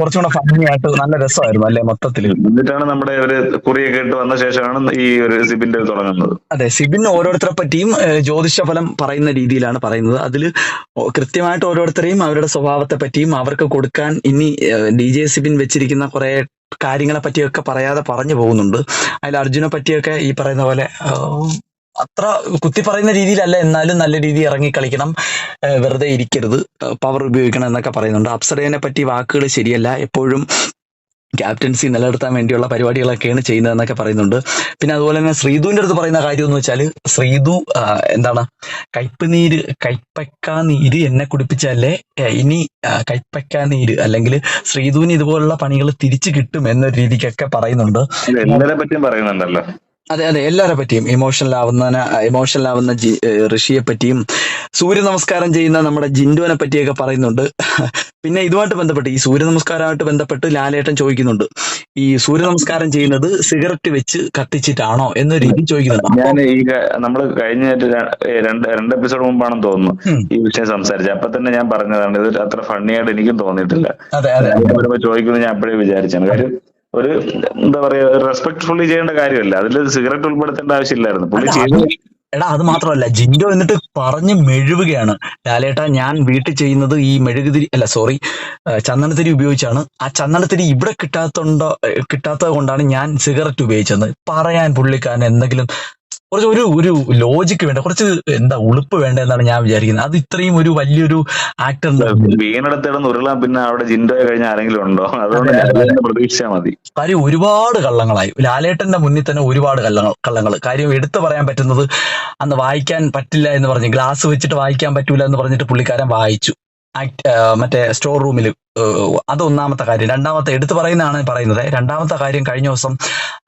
കുറച്ചുകൂടെ ഫണ്ണി ആയിട്ട് നല്ല രസമായിരുന്നു അല്ലെ മൊത്തത്തിൽ എന്നിട്ടാണ് നമ്മുടെ ഒരു കുറിയൊക്കെ ഇട്ട് വന്ന ശേഷമാണ് ഈ ഒരു സിബിന്റെ തുടങ്ങുന്നത്. അതെ സിബിൻ ഓരോരുത്തരെ പറ്റിയും ജ്യോതിഷ ഫലം പറയുന്ന രീതിയിലാണ് പറയുന്നത്. അതിൽ കൃത്യമായിട്ട് ഓരോരുത്തരെയും അവരുടെ സ്വഭാവത്തെ പറ്റിയും അവർക്ക് കൊടുക്കാൻ ഇനി ഡി ജെ സിബിൻ വെച്ചിരിക്കുന്ന കുറെ കാര്യങ്ങളെ പറ്റിയൊക്കെ പറയാതെ പറഞ്ഞു പോകുന്നുണ്ട്. അതിൽ അർജുനെ പറ്റിയൊക്കെ ഈ പറയുന്ന പോലെ അത്ര കുത്തി പറയുന്ന രീതിയിലല്ല എന്നാലും നല്ല രീതിയിൽ ഇറങ്ങി കളിക്കണം. വെറുതെ ഇരിക്കരുത്. പവർ ഉപയോഗിക്കണം എന്നൊക്കെ പറയുന്നുണ്ട്. അപ്സരേനെ പറ്റി വാക്കുകൾ ശരിയല്ല. എപ്പോഴും ക്യാപ്റ്റൻസി നിലനിർത്താൻ വേണ്ടിയുള്ള പരിപാടികളൊക്കെയാണ് ചെയ്യുന്നതെന്നൊക്കെ പറയുന്നുണ്ട്. പിന്നെ അതുപോലെ തന്നെ ശ്രീധുവിന്റെ അടുത്ത് പറയുന്ന കാര്യം എന്ന് വെച്ചാൽ ശ്രീധു എന്താണ്? കയ്പ് നീര് കൈപ്പക്ക നീര് എന്നെ കുടിപ്പിച്ചല്ലേ ഇനി കയ്പക്ക നീര് അല്ലെങ്കിൽ ശ്രീധുവിന് ഇതുപോലുള്ള പണികൾ തിരിച്ചു കിട്ടും എന്നൊരു രീതിക്കൊക്കെ പറയുന്നുണ്ട്. പറയുന്നുണ്ടല്ലോ. അതെ അതെ. എല്ലാരെ പറ്റിയും ഇമോഷണൽ ആവുന്ന ഇമോഷണൽ ആവുന്ന ജി- ഋഷിയെ പറ്റിയും സൂര്യ നമസ്കാരം ചെയ്യുന്ന നമ്മുടെ ജിൻഡുവിനെ പറ്റിയൊക്കെ പറയുന്നുണ്ട്. പിന്നെ ഇതുമായിട്ട് ബന്ധപ്പെട്ട് ഈ സൂര്യ നമസ്കാരമായിട്ട് ബന്ധപ്പെട്ട് ലാലേട്ടൻ ചോദിക്കുന്നുണ്ട്. ഈ സൂര്യ നമസ്കാരം ചെയ്യുന്നത് സിഗരറ്റ് വെച്ച് കത്തിച്ചിട്ടാണോ എന്നൊരു രീതി ചോദിക്കുന്നുണ്ട്. ഞാൻ ഈ നമ്മൾ നമ്മൾ കഴിഞ്ഞ രണ്ട് രണ്ട് എപ്പിസോഡ് മുമ്പാണെന്ന് തോന്നുന്നു ഈ വിഷയം സംസാരിച്ചത്. അപ്പൊ തന്നെ ഞാൻ പറഞ്ഞതാണ് ഇത് അത്ര ഫണ്ണിയായിട്ട് എനിക്കും തോന്നിയിട്ടില്ല. അതെ അതെ. ചോദിക്കുമെന്ന് ഞാൻ അപ്പോഴേ വിചാരിച്ചാണ്. കാര്യം ഒരു എന്താ പറയാ റെസ്പെക്ട്ഫുള്ളി ചെയ്യേണ്ട കാര്യമല്ല. അതിൽ സിഗരറ്റ് ഉൾപ്പെടുത്തേണ്ട ആവശ്യമില്ലായിരുന്നു. പുള്ളി ചെയ്തു. എടാ അത് മാത്രമല്ല ജിൻഡോ എന്നിട്ട് പറഞ്ഞ് മെഴുകുകയാണ്. ലാലേട്ട ഞാൻ വീട്ടിൽ ചെയ്യുന്നത് ഈ മെഴുകുതിരി അല്ല സോറി ചന്ദനത്തിരി ഉപയോഗിച്ചാണ്. ആ ചന്ദനത്തിരി ഇവിടെ കിട്ടാത്തോണ്ടോ കിട്ടാത്തത് കൊണ്ടാണ് ഞാൻ സിഗരറ്റ് ഉപയോഗിച്ചത്. പറയാൻ പുള്ളിക്കാരൻ എന്തെങ്കിലും കുറച്ച് ഒരു ഒരു ലോജിക്ക് വേണ്ട കുറച്ച് എന്താ ഉളുപ്പ് വേണ്ട എന്നാണ് ഞാൻ വിചാരിക്കുന്നത്. അത് ഇത്രയും ഒരു വലിയൊരു ആക്ടറിന്റെ വീണെടുത്തിടന്ന് ഉരുളാൻ പിന്നെ അവിടെ ജിൻഡോ കഴിഞ്ഞ ആരെങ്കിലും ഉണ്ടോ? അതുകൊണ്ട് പ്രതീക്ഷിച്ചാൽ മതി. കാര്യം ഒരുപാട് കള്ളങ്ങളായി. ലാലേട്ടന്റെ മുന്നിൽ തന്നെ ഒരുപാട് കള്ളങ്ങൾ കള്ളങ്ങൾ. കാര്യം എടുത്തു പറയാൻ പറ്റുന്നത് അന്ന് വായിക്കാൻ പറ്റില്ല എന്ന് പറഞ്ഞ് ഗ്ലാസ് വെച്ചിട്ട് വായിക്കാൻ പറ്റൂല എന്ന് പറഞ്ഞിട്ട് പുള്ളിക്കാരൻ വായിച്ചു. മറ്റേ സ്റ്റോർ റൂമിൽ അത് ഒന്നാമത്തെ കാര്യം. രണ്ടാമത്തെ എടുത്തു പറയുന്നതാണ് പറയുന്നത്. രണ്ടാമത്തെ കാര്യം കഴിഞ്ഞ ദിവസം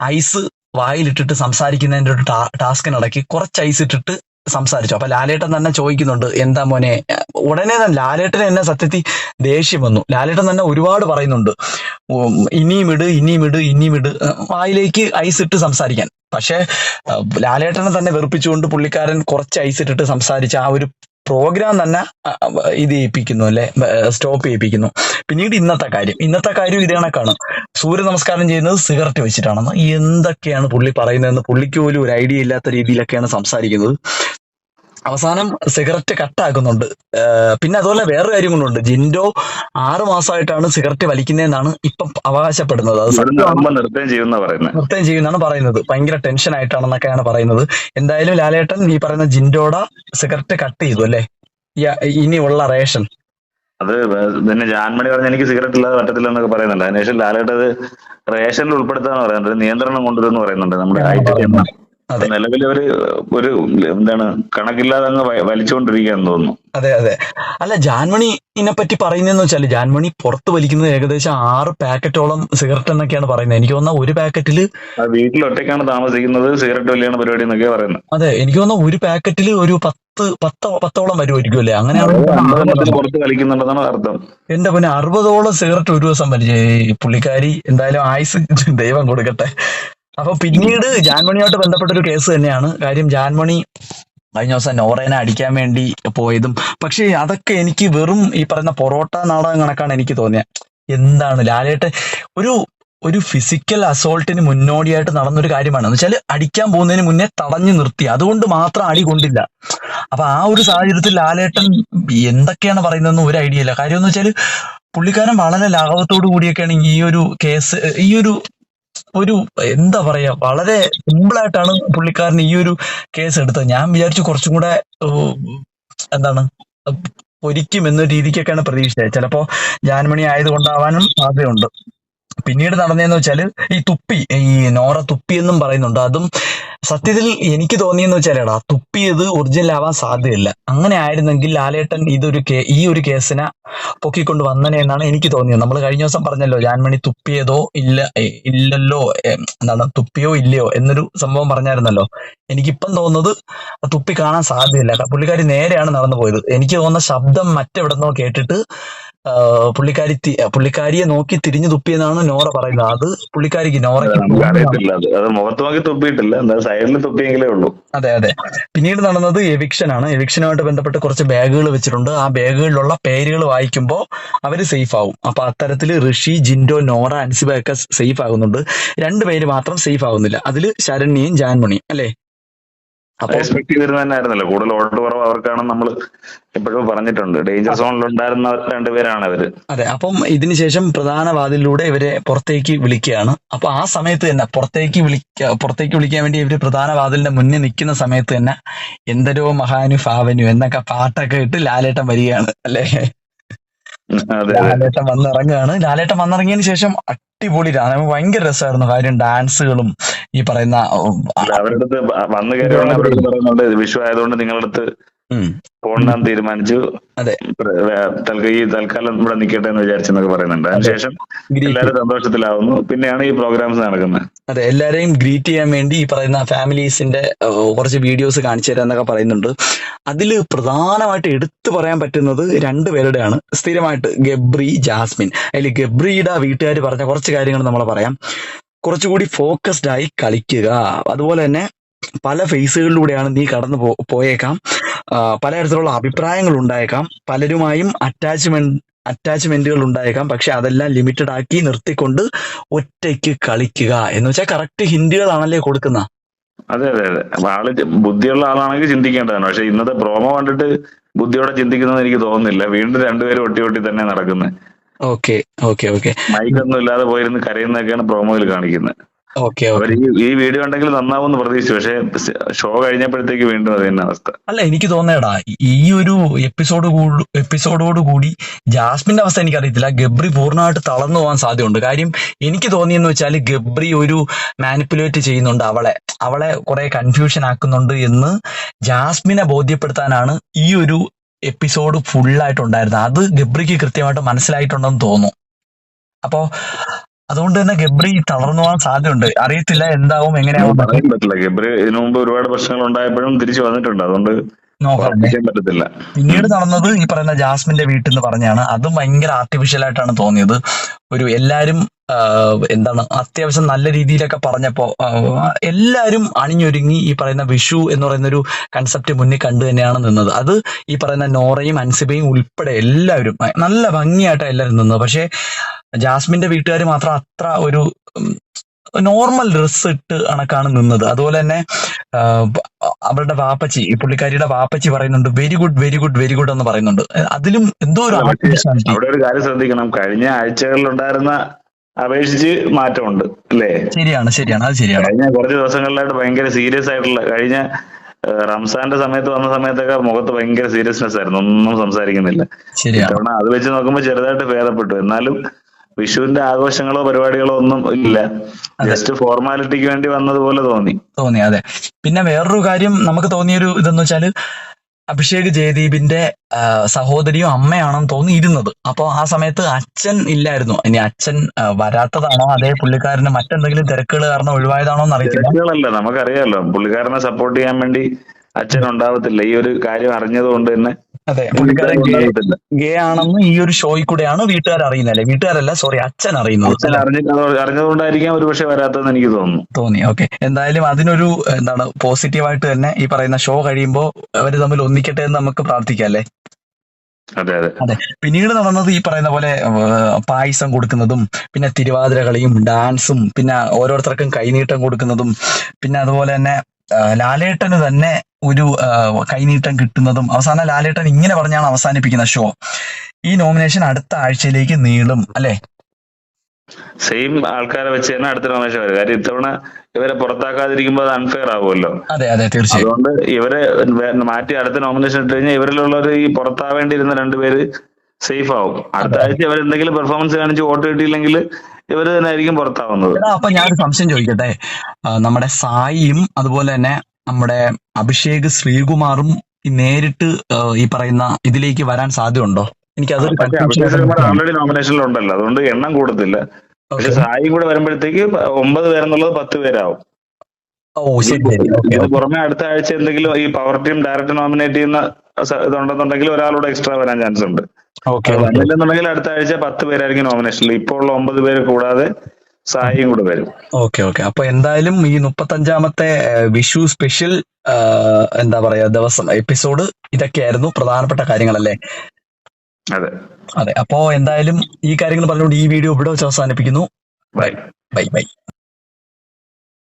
ഐസ് വായിലിട്ടിട്ട് സംസാരിക്കുന്നതിന്റെ ഒരു ടാസ്കിനിടയ്ക്ക് കുറച്ച് ഐസ് ഇട്ടിട്ട് സംസാരിച്ചു. അപ്പൊ ലാലേട്ടൻ തന്നെ ചോദിക്കുന്നുണ്ട് എന്താ മോനെ? ഉടനെ തന്നെ ലാലേട്ടൻ എന്നെ സത്യത്തിൽ ദേഷ്യം വന്നു. ലാലേട്ടൻ തന്നെ ഒരുപാട് പറയുന്നുണ്ട് ഇനിയും ഇട് ഇനിയും ഇട് ഇനിയും ഇട്. വായിലേക്ക് ഐസ് ഇട്ട് സംസാരിക്കാൻ. പക്ഷേ ലാലേട്ടനെ തന്നെ വെറുപ്പിച്ചുകൊണ്ട് പുള്ളിക്കാരൻ കുറച്ച് ഐസ് ഇട്ടിട്ട് സംസാരിച്ച ആ ഒരു പ്രോഗ്രാം തന്നെ ഇത് ചെയ്യിപ്പിക്കുന്നു അല്ലെ? സ്റ്റോപ്പ് ചെയ്യിപ്പിക്കുന്നു പിന്നീട് ഇന്നത്തെ കാര്യം. ഇന്നത്തെ കാര്യം ഇത് കണക്കാണ്. സൂര്യ നമസ്കാരം ചെയ്യുന്നത് സിഗരറ്റ് വെച്ചിട്ടാണെന്ന്. എന്തൊക്കെയാണ് പുള്ളി പറയുന്നതെന്ന് പുള്ളിക്ക് പോലും ഒരു ഐഡിയ ഇല്ലാത്ത രീതിയിലൊക്കെയാണ് സംസാരിക്കുന്നത്. അവസാനം സിഗരറ്റ് കട്ടാക്കുന്നുണ്ട്. പിന്നെ അതുപോലെ വേറൊരു കാര്യം കൊണ്ടുണ്ട് ജിൻഡോ ആറു മാസമായിട്ടാണ് സിഗരറ്റ് വലിക്കുന്നതെന്നാണ് ഇപ്പം അവകാശപ്പെടുന്നത്. അത് നൃത്തം ചെയ്യുന്നതാണ് പറയുന്നത്. ഭയങ്കര ടെൻഷൻ ആയിട്ടാണെന്നൊക്കെയാണ് പറയുന്നത്. എന്തായാലും ലാലേട്ടൻ ഈ പറയുന്ന ജിൻഡോട സിഗരറ്റ് കട്ട് ചെയ്തു അല്ലേ? ഇനിയുള്ള റേഷൻ. അത് പിന്നെ ജാൻമണി പറഞ്ഞ എനിക്ക് സിഗരറ്റ് ഇല്ലാതെ പറ്റത്തില്ല എന്നൊക്കെ പറയുന്നുണ്ട്. അതിനുശേഷം ലാലേട്ടത് റേഷനിൽ ഉൾപ്പെടുത്താന്ന് പറയുന്നുണ്ട്. നിയന്ത്രണം കൊണ്ടുവരുമെന്ന് പറയുന്നുണ്ട് നമ്മുടെ നിലവിൽ ഒരു ഒരു എന്താണ് കണക്കില്ലാതെ അങ്ങ് വലിച്ചുകൊണ്ടിരിക്കുകയെന്ന് തോന്നുന്നു. അതെ അതെ. അല്ല ജാൻമണി ഇതിനെ പറ്റി പറയുന്നതെന്ന് വെച്ചാൽ ജാൻമണി പുറത്ത് വലിക്കുന്നത് ഏകദേശം ആറ് പാക്കറ്റോളം സിഗരറ്റ് എന്നൊക്കെയാണ് പറയുന്നത്. എനിക്ക് തോന്നുന്ന ഒരു പാക്കറ്റിൽ വീട്ടിൽ ഒറ്റയ്ക്കാണ് താമസിക്കുന്നത് സിഗരറ്റ് വലിയാണ് പരിപാടി എന്നൊക്കെയാ പറയുന്നത്. അതെ എനിക്ക് തോന്നുന്ന ഒരു പാക്കറ്റിൽ ഒരു പത്ത് പത്ത് പത്തോളം വരുമായിരിക്കും അല്ലേ? അങ്ങനെയാണ് അമ്പതെണ്ണത്തിൽ പുറത്ത് കളിക്കുന്നുണ്ടെന്നാണ് അർത്ഥം. എന്റെ പിന്നെ അറുപതോളം സിഗരറ്റ് ഒരു ദിവസം വലിച്ചു. ഈ പുള്ളിക്കാരി എന്തായാലും ആയുസ് ദൈവം കൊടുക്കട്ടെ. അപ്പൊ പിന്നീട് ജാൻമണിയായിട്ട് ബന്ധപ്പെട്ട ഒരു കേസ് തന്നെയാണ്. കാര്യം ജാൻമണി കഴിഞ്ഞ ദിവസം നോറേനെ അടിക്കാൻ വേണ്ടി പോയതും. പക്ഷേ അതൊക്കെ എനിക്ക് വെറും ഈ പറയുന്ന പൊറോട്ട നാടകം കണക്കാണ് എനിക്ക് തോന്നിയത് എന്താണ് ലാലേട്ട് ഒരു ഒരു ഫിസിക്കൽ അസോൾട്ടിന് മുന്നോടിയായിട്ട് നടന്നൊരു കാര്യമാണ്. എന്ന് വെച്ചാൽ അടിക്കാൻ പോകുന്നതിന് മുന്നേ തടഞ്ഞു നിർത്തി. അതുകൊണ്ട് മാത്രം അടി കൊണ്ടില്ല. അപ്പൊ ആ ഒരു സാഹചര്യത്തിൽ ലാലേട്ടൻ എന്തൊക്കെയാണ് പറയുന്നതെന്ന് ഒരു ഐഡിയ ഇല്ല. കാര്യം എന്ന് വെച്ചാൽ പുള്ളിക്കാരൻ വളരെ ലാഘവത്തോടു കൂടിയൊക്കെയാണ് ഈ ഒരു കേസ് ഈ ഒരു ഒരു എന്താ പറയാ വളരെ സിമ്പിൾ ആയിട്ടാണ് പുള്ളിക്കാരൻ ഈ ഒരു കേസ് എടുത്തത്. ഞാൻ വിചാരിച്ചു കുറച്ചും കൂടെ എന്താണ് പൊരിക്കും എന്ന രീതിക്കൊക്കെയാണ് പ്രതീക്ഷിച്ചത്. ചിലപ്പോ ജാൻമണി ആയതുകൊണ്ടാവാനും സാധ്യതയുണ്ട്. പിന്നീട് നടന്നതെന്ന് വെച്ചാൽ ഈ തുപ്പി ഈ നോറ തുപ്പി എന്നും പറയുന്നുണ്ട്. അതും സത്യത്തിൽ എനിക്ക് തോന്നിയെന്ന് വെച്ചാലേടാ തുപ്പിയത് ഒറിജിനൽ ആവാൻ സാധ്യതയില്ല. അങ്ങനെ ആയിരുന്നെങ്കിൽ ലാലേട്ടൻ ഇതൊരു കേ ഈ ഒരു കേസിനെ പൊക്കിക്കൊണ്ട് വന്നനെ എന്നാണ് എനിക്ക് തോന്നിയത്. നമ്മൾ കഴിഞ്ഞ ദിവസം പറഞ്ഞല്ലോ ജാൻമണി തുപ്പിയതോ ഇല്ല ഇല്ലല്ലോ എന്താണ് തുപ്പിയോ ഇല്ലയോ എന്നൊരു സംഭവം പറഞ്ഞായിരുന്നല്ലോ. എനിക്കിപ്പം തോന്നുന്നത് തുപ്പി കാണാൻ സാധ്യതയില്ല. പുള്ളിക്കാരി നേരെയാണ് നടന്നു പോയത്. എനിക്ക് തോന്നുന്ന ശബ്ദം മറ്റെവിടെന്നോ കേട്ടിട്ട് പുള്ളിക്കാരി പുള്ളിക്കാരിയെ നോക്കി തിരിഞ്ഞു തുപ്പിയെന്നാണ് നോറ പറയുന്നത്. അത് പുള്ളിക്കാരിക്ക് നോറയ്ക്ക് അത് അത്. മുഖത്ത് നോക്കി തുപ്പിയിട്ടില്ല. സൈഡിൽ തുപ്പിയെങ്കിലേ ഉള്ളൂ. അതെ അതെ. പിന്നീട് നടന്നത് എവിക്ഷൻ ആണ് എവിക്ഷനുമായിട്ട് ബന്ധപ്പെട്ട് കുറച്ച് ബാഗുകൾ വെച്ചിട്ടുണ്ട്. ആ ബാഗുകളിലുള്ള പേരുകൾ വായിക്കുമ്പോൾ അവർ സേഫ് ആവും. അപ്പൊ അത്തരത്തിൽ ഋഷി ജിൻഡോ നോറ അൻസിബ ഒക്കെ സേഫ് ആകുന്നുണ്ട്. രണ്ടുപേര് മാത്രം സേഫ് ആകുന്നില്ല അതിൽ ശരണ്യയും ജാൻമണിയും അല്ലേ? എക്സ്പെക്ട് ചെയ്തിരുന്ന തന്നെയായിരുന്നല്ലോ കൂടുതൽ ഓർഡർ കുറവ് അവർക്കാണ് നമ്മൾ എപ്പോഴും പറഞ്ഞിട്ടുണ്ട്. ഡേഞ്ചർ സോണിൽ ഉണ്ടായിരുന്ന രണ്ടുപേരാണ് അവർ അതെ അപ്പം ഇതിനുശേഷം പ്രധാന വാതിലൂടെ ഇവരെ പുറത്തേക്ക് വിളിക്കുകയാണ്. അപ്പൊ ആ സമയത്ത് തന്നെ പുറത്തേക്ക് വിളിക്ക പുറത്തേക്ക് വിളിക്കാൻ വേണ്ടി ഇവർ പ്രധാന വാതിലിന്റെ മുന്നിൽ നിൽക്കുന്ന സമയത്ത് തന്നെ എന്തരോ മഹാനു ഫാവനു എന്നൊക്കെ പാട്ടൊക്കെ ഇട്ട് ലാലേട്ടൻ വരികയാണ് അല്ലേ? ലാലേട്ടൻ വന്നിറങ്ങുകയാണ്. ലാലേട്ടൻ വന്നിറങ്ങിയതിന് ശേഷം അടിപൊളി ഭയങ്കര രസമായിരുന്നു. കാര്യം ഡാൻസുകളും ഈ പറയുന്ന അവരുടെ വന്നു പറയുന്നുണ്ട് വിഷു ആയതുകൊണ്ട് നിങ്ങളുടെ അടുത്ത് പോകണ്ടാന്ന് തീരുമാനിച്ചു. ഈ തൽക്കാലം ഇവിടെ നിൽക്കട്ടെ എന്ന് വിചാരിച്ചെന്നൊക്കെ പറയുന്നുണ്ട്. അതിനുശേഷം എല്ലാരും എല്ലാവരും സന്തോഷത്തിലാവുന്നു. പിന്നെയാണ് ഈ പ്രോഗ്രാംസ് നടക്കുന്നത്. അതെ എല്ലാരെയും ഗ്രീറ്റ് ചെയ്യാൻ വേണ്ടി ഈ പറയുന്ന ഫാമിലീസിന്റെ കുറച്ച് വീഡിയോസ് കാണിച്ചു തരാം എന്നൊക്കെ പറയുന്നുണ്ട്. അതിൽ പ്രധാനമായിട്ട് എടുത്തു പറയാൻ പറ്റുന്നത് രണ്ടുപേരുടെയാണ് സ്ഥിരമായിട്ട് ഗബ്രി ജാസ്മിൻ. അതിൽ ഗബ്രിയുടെ വീട്ടുകാർ പറഞ്ഞ കുറച്ച് കാര്യങ്ങൾ നമ്മൾ പറയാം. കുറച്ചുകൂടി ഫോക്കസ്ഡ് ആയി കളിക്കുക. അതുപോലെ തന്നെ പല ഫേസുകളിലൂടെയാണ് നീ കടന്നു പോ പോയേക്കാം. പലതരത്തിലുള്ള അഭിപ്രായങ്ങൾ ഉണ്ടായേക്കാം. പലരുമായും അറ്റാച്ച്മെന്റ് അറ്റാച്ച്മെന്റുകൾ ഉണ്ടായേക്കാം. പക്ഷെ അതെല്ലാം ലിമിറ്റഡ് ആക്കി നിർത്തിക്കൊണ്ട് ഒറ്റയ്ക്ക് കളിക്കുക എന്ന് വെച്ചാൽ കറക്റ്റ് ഹിന്ദികളാണല്ലേ കൊടുക്കുന്ന? അതെ അതെ അതെ. അപ്പൊ ആൾ ബുദ്ധിയുള്ള ആളാണെങ്കിൽ ചിന്തിക്കേണ്ടതാണ്. പക്ഷെ ഇന്നത്തെ പ്രോമോ കണ്ടിട്ട് ബുദ്ധിയോടെ ചിന്തിക്കുന്നതെന്ന് എനിക്ക് തോന്നുന്നില്ല. വീണ്ടും രണ്ടുപേരും ഒട്ടി ഒട്ടി തന്നെ നടക്കുന്നത് ഓക്കെ ഓക്കെ ഓക്കെ. മൈക്കൊന്നും ഇല്ലാതെ പോയിരുന്ന് കരയുന്നതൊക്കെയാണ് പ്രോമോയിൽ കാണിക്കുന്നത് അവർ ഈ വീഡിയോ ഉണ്ടെങ്കിൽ നന്നാവുമെന്ന് പ്രതീക്ഷിച്ചു. പക്ഷെ ഷോ കഴിഞ്ഞപ്പോഴത്തേക്ക് വീണ്ടും അത് തന്നെ അവസ്ഥ. അല്ല എനിക്ക് തോന്നേടാ ഈ ഒരു എപ്പിസോഡ് എപ്പിസോഡോട് കൂടി ജാസ്മിന്റെ അവസ്ഥ എനിക്കറിയത്തില്ല. ഗബ്രി പൂർണമായിട്ട് തളർന്നു പോകാൻ സാധ്യതയുണ്ട്. കാര്യം എനിക്ക് തോന്നിയെന്ന് വെച്ചാൽ ഗബ്രി ഒരു മാനിപ്പുലേറ്റ് ചെയ്യുന്നുണ്ട്. അവളെ അവളെ കുറെ കൺഫ്യൂഷൻ ആക്കുന്നുണ്ട് എന്ന് ജാസ്മിനെ ബോധ്യപ്പെടുത്താനാണ് ഈ ഒരു എപ്പിസോഡ് ഫുള്ളായിട്ടുണ്ടായിരുന്നത് അത് ഗബ്രിക്ക് കൃത്യമായിട്ട് മനസ്സിലായിട്ടുണ്ടെന്ന് തോന്നുന്നു. അപ്പോ അതുകൊണ്ട് തന്നെ ഗബ്രി തളർന്നു പോകാൻ സാധ്യതയുണ്ട്. അറിയത്തില്ല എന്താവും എങ്ങനെയാവും പറയാൻ പറ്റില്ല. ഗബ്രി ഇതിനു മുമ്പ് ഒരുപാട് പ്രശ്നങ്ങൾ ഉണ്ടായപ്പോഴും തിരിച്ചു വന്നിട്ടുണ്ട്. അതുകൊണ്ട് പറ്റത്തില്ല. പിന്നീട് നടന്നത് ഈ പറയുന്ന ജാസ്മിന്റെ വീട്ടിൽ നിന്ന് പറഞ്ഞാണ്. അതും ഭയങ്കര ആർട്ടിഫിഷ്യൽ ആയിട്ടാണ് തോന്നിയത്. ഒരു എല്ലാരും എന്താണ് അത്യാവശ്യം നല്ല രീതിയിലൊക്കെ പറഞ്ഞപ്പോൾ എല്ലാവരും അണിഞ്ഞൊരുങ്ങി ഈ പറയുന്ന വിഷു എന്ന് പറയുന്ന ഒരു കൺസെപ്റ്റ് മുന്നിൽ കണ്ടു തന്നെയാണ് നിന്നത്. അത് ഈ പറയുന്ന നോറയും അൻസിബയും ഉൾപ്പെടെ എല്ലാവരും നല്ല ഭംഗിയായിട്ടാണ് എല്ലാവരും നിന്നത്. പക്ഷേ ജാസ്മിന്റെ വീട്ടുകാർ മാത്രം അത്ര ഒരു നോർമൽ ഡ്രസ്സ് ഇട്ട് കണക്കാണ് നിന്നത്. അതുപോലെ തന്നെ അവരുടെ വാപ്പച്ചി ഈ പുള്ളിക്കാരിയുടെ വാപ്പച്ചി പറയുന്നുണ്ട് very good very good very good എന്ന് പറയുന്നുണ്ട്. അതിലും എന്തോ ഒരു അവിടെ ഒരു കാര്യം ശ്രദ്ധിക്കണം. കഴിഞ്ഞ ആഴ്ചകളിൽ ഉണ്ടായിരുന്ന അപേക്ഷിച്ച് മാറ്റമുണ്ട് അല്ലേ? ശരിയാണ് ശരിയാണ് അത് ശരിയാണ്. കഴിഞ്ഞ കുറച്ച് ദിവസങ്ങളിലായിട്ട് ഭയങ്കര സീരിയസ് ആയിട്ടുള്ള കഴിഞ്ഞ റംസാന്റെ സമയത്ത് വന്ന സമയത്തൊക്കെ മുഖത്ത് ഭയങ്കര സീരിയസ്നെസ് ആയിരുന്നു ഒന്നും സംസാരിക്കുന്നില്ല. ശരിയാണ്. അത് വെച്ച് നോക്കുമ്പോൾ ചെറുതായിട്ട് ഭേദപ്പെട്ടു. എന്നാലും വിഷുവിന്റെ ആഘോഷങ്ങളോ പരിപാടികളോ ഒന്നും ഇല്ല. ജസ്റ്റ് ഫോർമാലിറ്റിക്ക് വേണ്ടി വന്നതുപോലെ തോന്നി. തോന്നി അതെ. പിന്നെ വേറൊരു കാര്യം നമുക്ക് തോന്നിയൊരു ഇതെന്ന് വെച്ചാൽ അഭിഷേക് ജയദീപിന്റെ സഹോദരിയോ അമ്മയാണെന്ന് തോന്നിയിരുന്നത്. അപ്പൊ ആ സമയത്ത് അച്ഛൻ ഇല്ലായിരുന്നു. ഇനി അച്ഛൻ വരാത്തതാണോ? അതേ പുള്ളിക്കാരന് മറ്റെന്തെങ്കിലും തിരക്കുകൾ കാരണം ഒഴിവായതാണോ തിരക്കുകളല്ല നമുക്കറിയാലോ. പുള്ളിക്കാരനെ സപ്പോർട്ട് ചെയ്യാൻ വേണ്ടി അച്ഛൻ ഉണ്ടാവത്തില്ല. ഈ ഒരു കാര്യം അറിഞ്ഞത് കൊണ്ട് തന്നെ അതെ പുള്ളിക്കാരൻ ഗേ ആണെന്ന് ഈ ഒരു ഷോയിൽ കൂടെയാണ് വീട്ടുകാർ അറിയുന്നല്ലേ വീട്ടുകാരല്ല സോറി അച്ഛൻ അറിയുന്നത്. അച്ഛൻ അറിഞ്ഞതുകൊണ്ടായിരിക്കാം ഒരു പക്ഷേ വരാത്തതെന്ന് എനിക്ക് തോന്നുന്നു. തോന്നി ഓക്കെ എന്തായാലും അതിനൊരു എന്താണ് പോസിറ്റീവായിട്ട് തന്നെ ഈ പറയുന്ന ഷോ കഴിയുമ്പോൾ അവർ തമ്മിൽ ഒന്നിക്കട്ടെ എന്ന് നമുക്ക് പ്രാർത്ഥിക്കാം അല്ലേ അതെ. അതെ. പിന്നീട് നടന്നത് ഈ പറയുന്ന പോലെ പായസം കൊടുക്കുന്നതും പിന്നെ തിരുവാതിര കളിയും ഡാൻസും പിന്നെ ഓരോരുത്തർക്കും കൈനീട്ടം കൊടുക്കുന്നതും പിന്നെ അതുപോലെ തന്നെ ലാലേട്ടന് തന്നെ ഒരു കൈനീട്ടം കിട്ടുന്നതും അവസാനം ലാലേട്ടൻ ഇങ്ങനെ പറഞ്ഞാണ് അവസാനിപ്പിക്കുന്ന ഷോ ഈ നോമിനേഷൻ അടുത്ത ആഴ്ചയിലേക്ക് നീളും അല്ലെ? സെയിം ആൾക്കാരെ വെച്ച് തന്നെ അടുത്ത നോമിനേഷൻ വരും. കാര്യം ഇത്തവണ ഇവരെ പുറത്താക്കാതിരിക്കുമ്പോൾ അത് അൺഫെയർ ആവുമല്ലോ. അതെ അതെ തീർച്ചയായും. അതുകൊണ്ട് ഇവരെ മാറ്റി അടുത്ത നോമിനേഷൻ ഇട്ട് കഴിഞ്ഞാൽ ഇവരിലുള്ളവർ ഈ പുറത്താവേണ്ടിയിരുന്ന രണ്ടുപേര് സേഫ് ആവും അടുത്ത ആഴ്ച ഇവർ എന്തെങ്കിലും പെർഫോമൻസ് കാണിച്ച് വോട്ട് കിട്ടിയില്ലെങ്കിൽ ഇവർ തന്നെ ആയിരിക്കും പുറത്താവുന്നത്. അപ്പൊ ഞാനൊരു സംശയം ചോദിക്കട്ടെ? നമ്മുടെ സായിയും അതുപോലെ തന്നെ നമ്മുടെ അഭിഷേക് ശ്രീകുമാറും നേരിട്ട് ഈ പറയുന്ന ഇതിലേക്ക് വരാൻ സാധ്യതയുണ്ടോ? എനിക്ക് അത് ഓൾറെഡി നോമിനേഷനിൽ ഉണ്ടല്ലോ അതുകൊണ്ട് എണ്ണം കൂടത്തില്ല. പക്ഷെ സായി കൂടെ വരുമ്പോഴത്തേക്ക് ഒമ്പത് പേരെന്നുള്ളത് പത്ത് പേരാവും. ഓ ശരി ശരി. പുറമെ അടുത്ത ആഴ്ച എന്തെങ്കിലും ഈ പവർ ടീം ഡയറക്റ്റ് നോമിനേറ്റ് ചെയ്യുന്ന ഇതുണ്ടെന്നുണ്ടെങ്കിൽ ഒരാളൂടെ എക്സ്ട്രാ വരാൻ ചാൻസ് ഉണ്ട്. വന്നില്ലെന്നുണ്ടെങ്കിൽ അടുത്ത ആഴ്ച പത്ത് പേരായിരിക്കും നോമിനേഷനിൽ ഇപ്പോൾ ഉള്ള ഒമ്പത് പേര് കൂടാതെ സഹായം കൂടെ വരും. Okay okay. അപ്പൊ എന്തായാലും ഈ മുപ്പത്തഞ്ചാമത്തെ അഞ്ചാമത്തെ വിഷു സ്പെഷ്യൽ എന്താ പറയാ ദിവസം എപ്പിസോഡ് ഇതൊക്കെയായിരുന്നു പ്രധാനപ്പെട്ട കാര്യങ്ങളല്ലേ? അതെ. അതെ. അപ്പോ എന്തായാലും ഈ കാര്യങ്ങൾ പറഞ്ഞുകൊണ്ട് ഈ വീഡിയോ ഇവിടെ വെച്ച് അവസാനിപ്പിക്കുന്നു. Bye bye bye.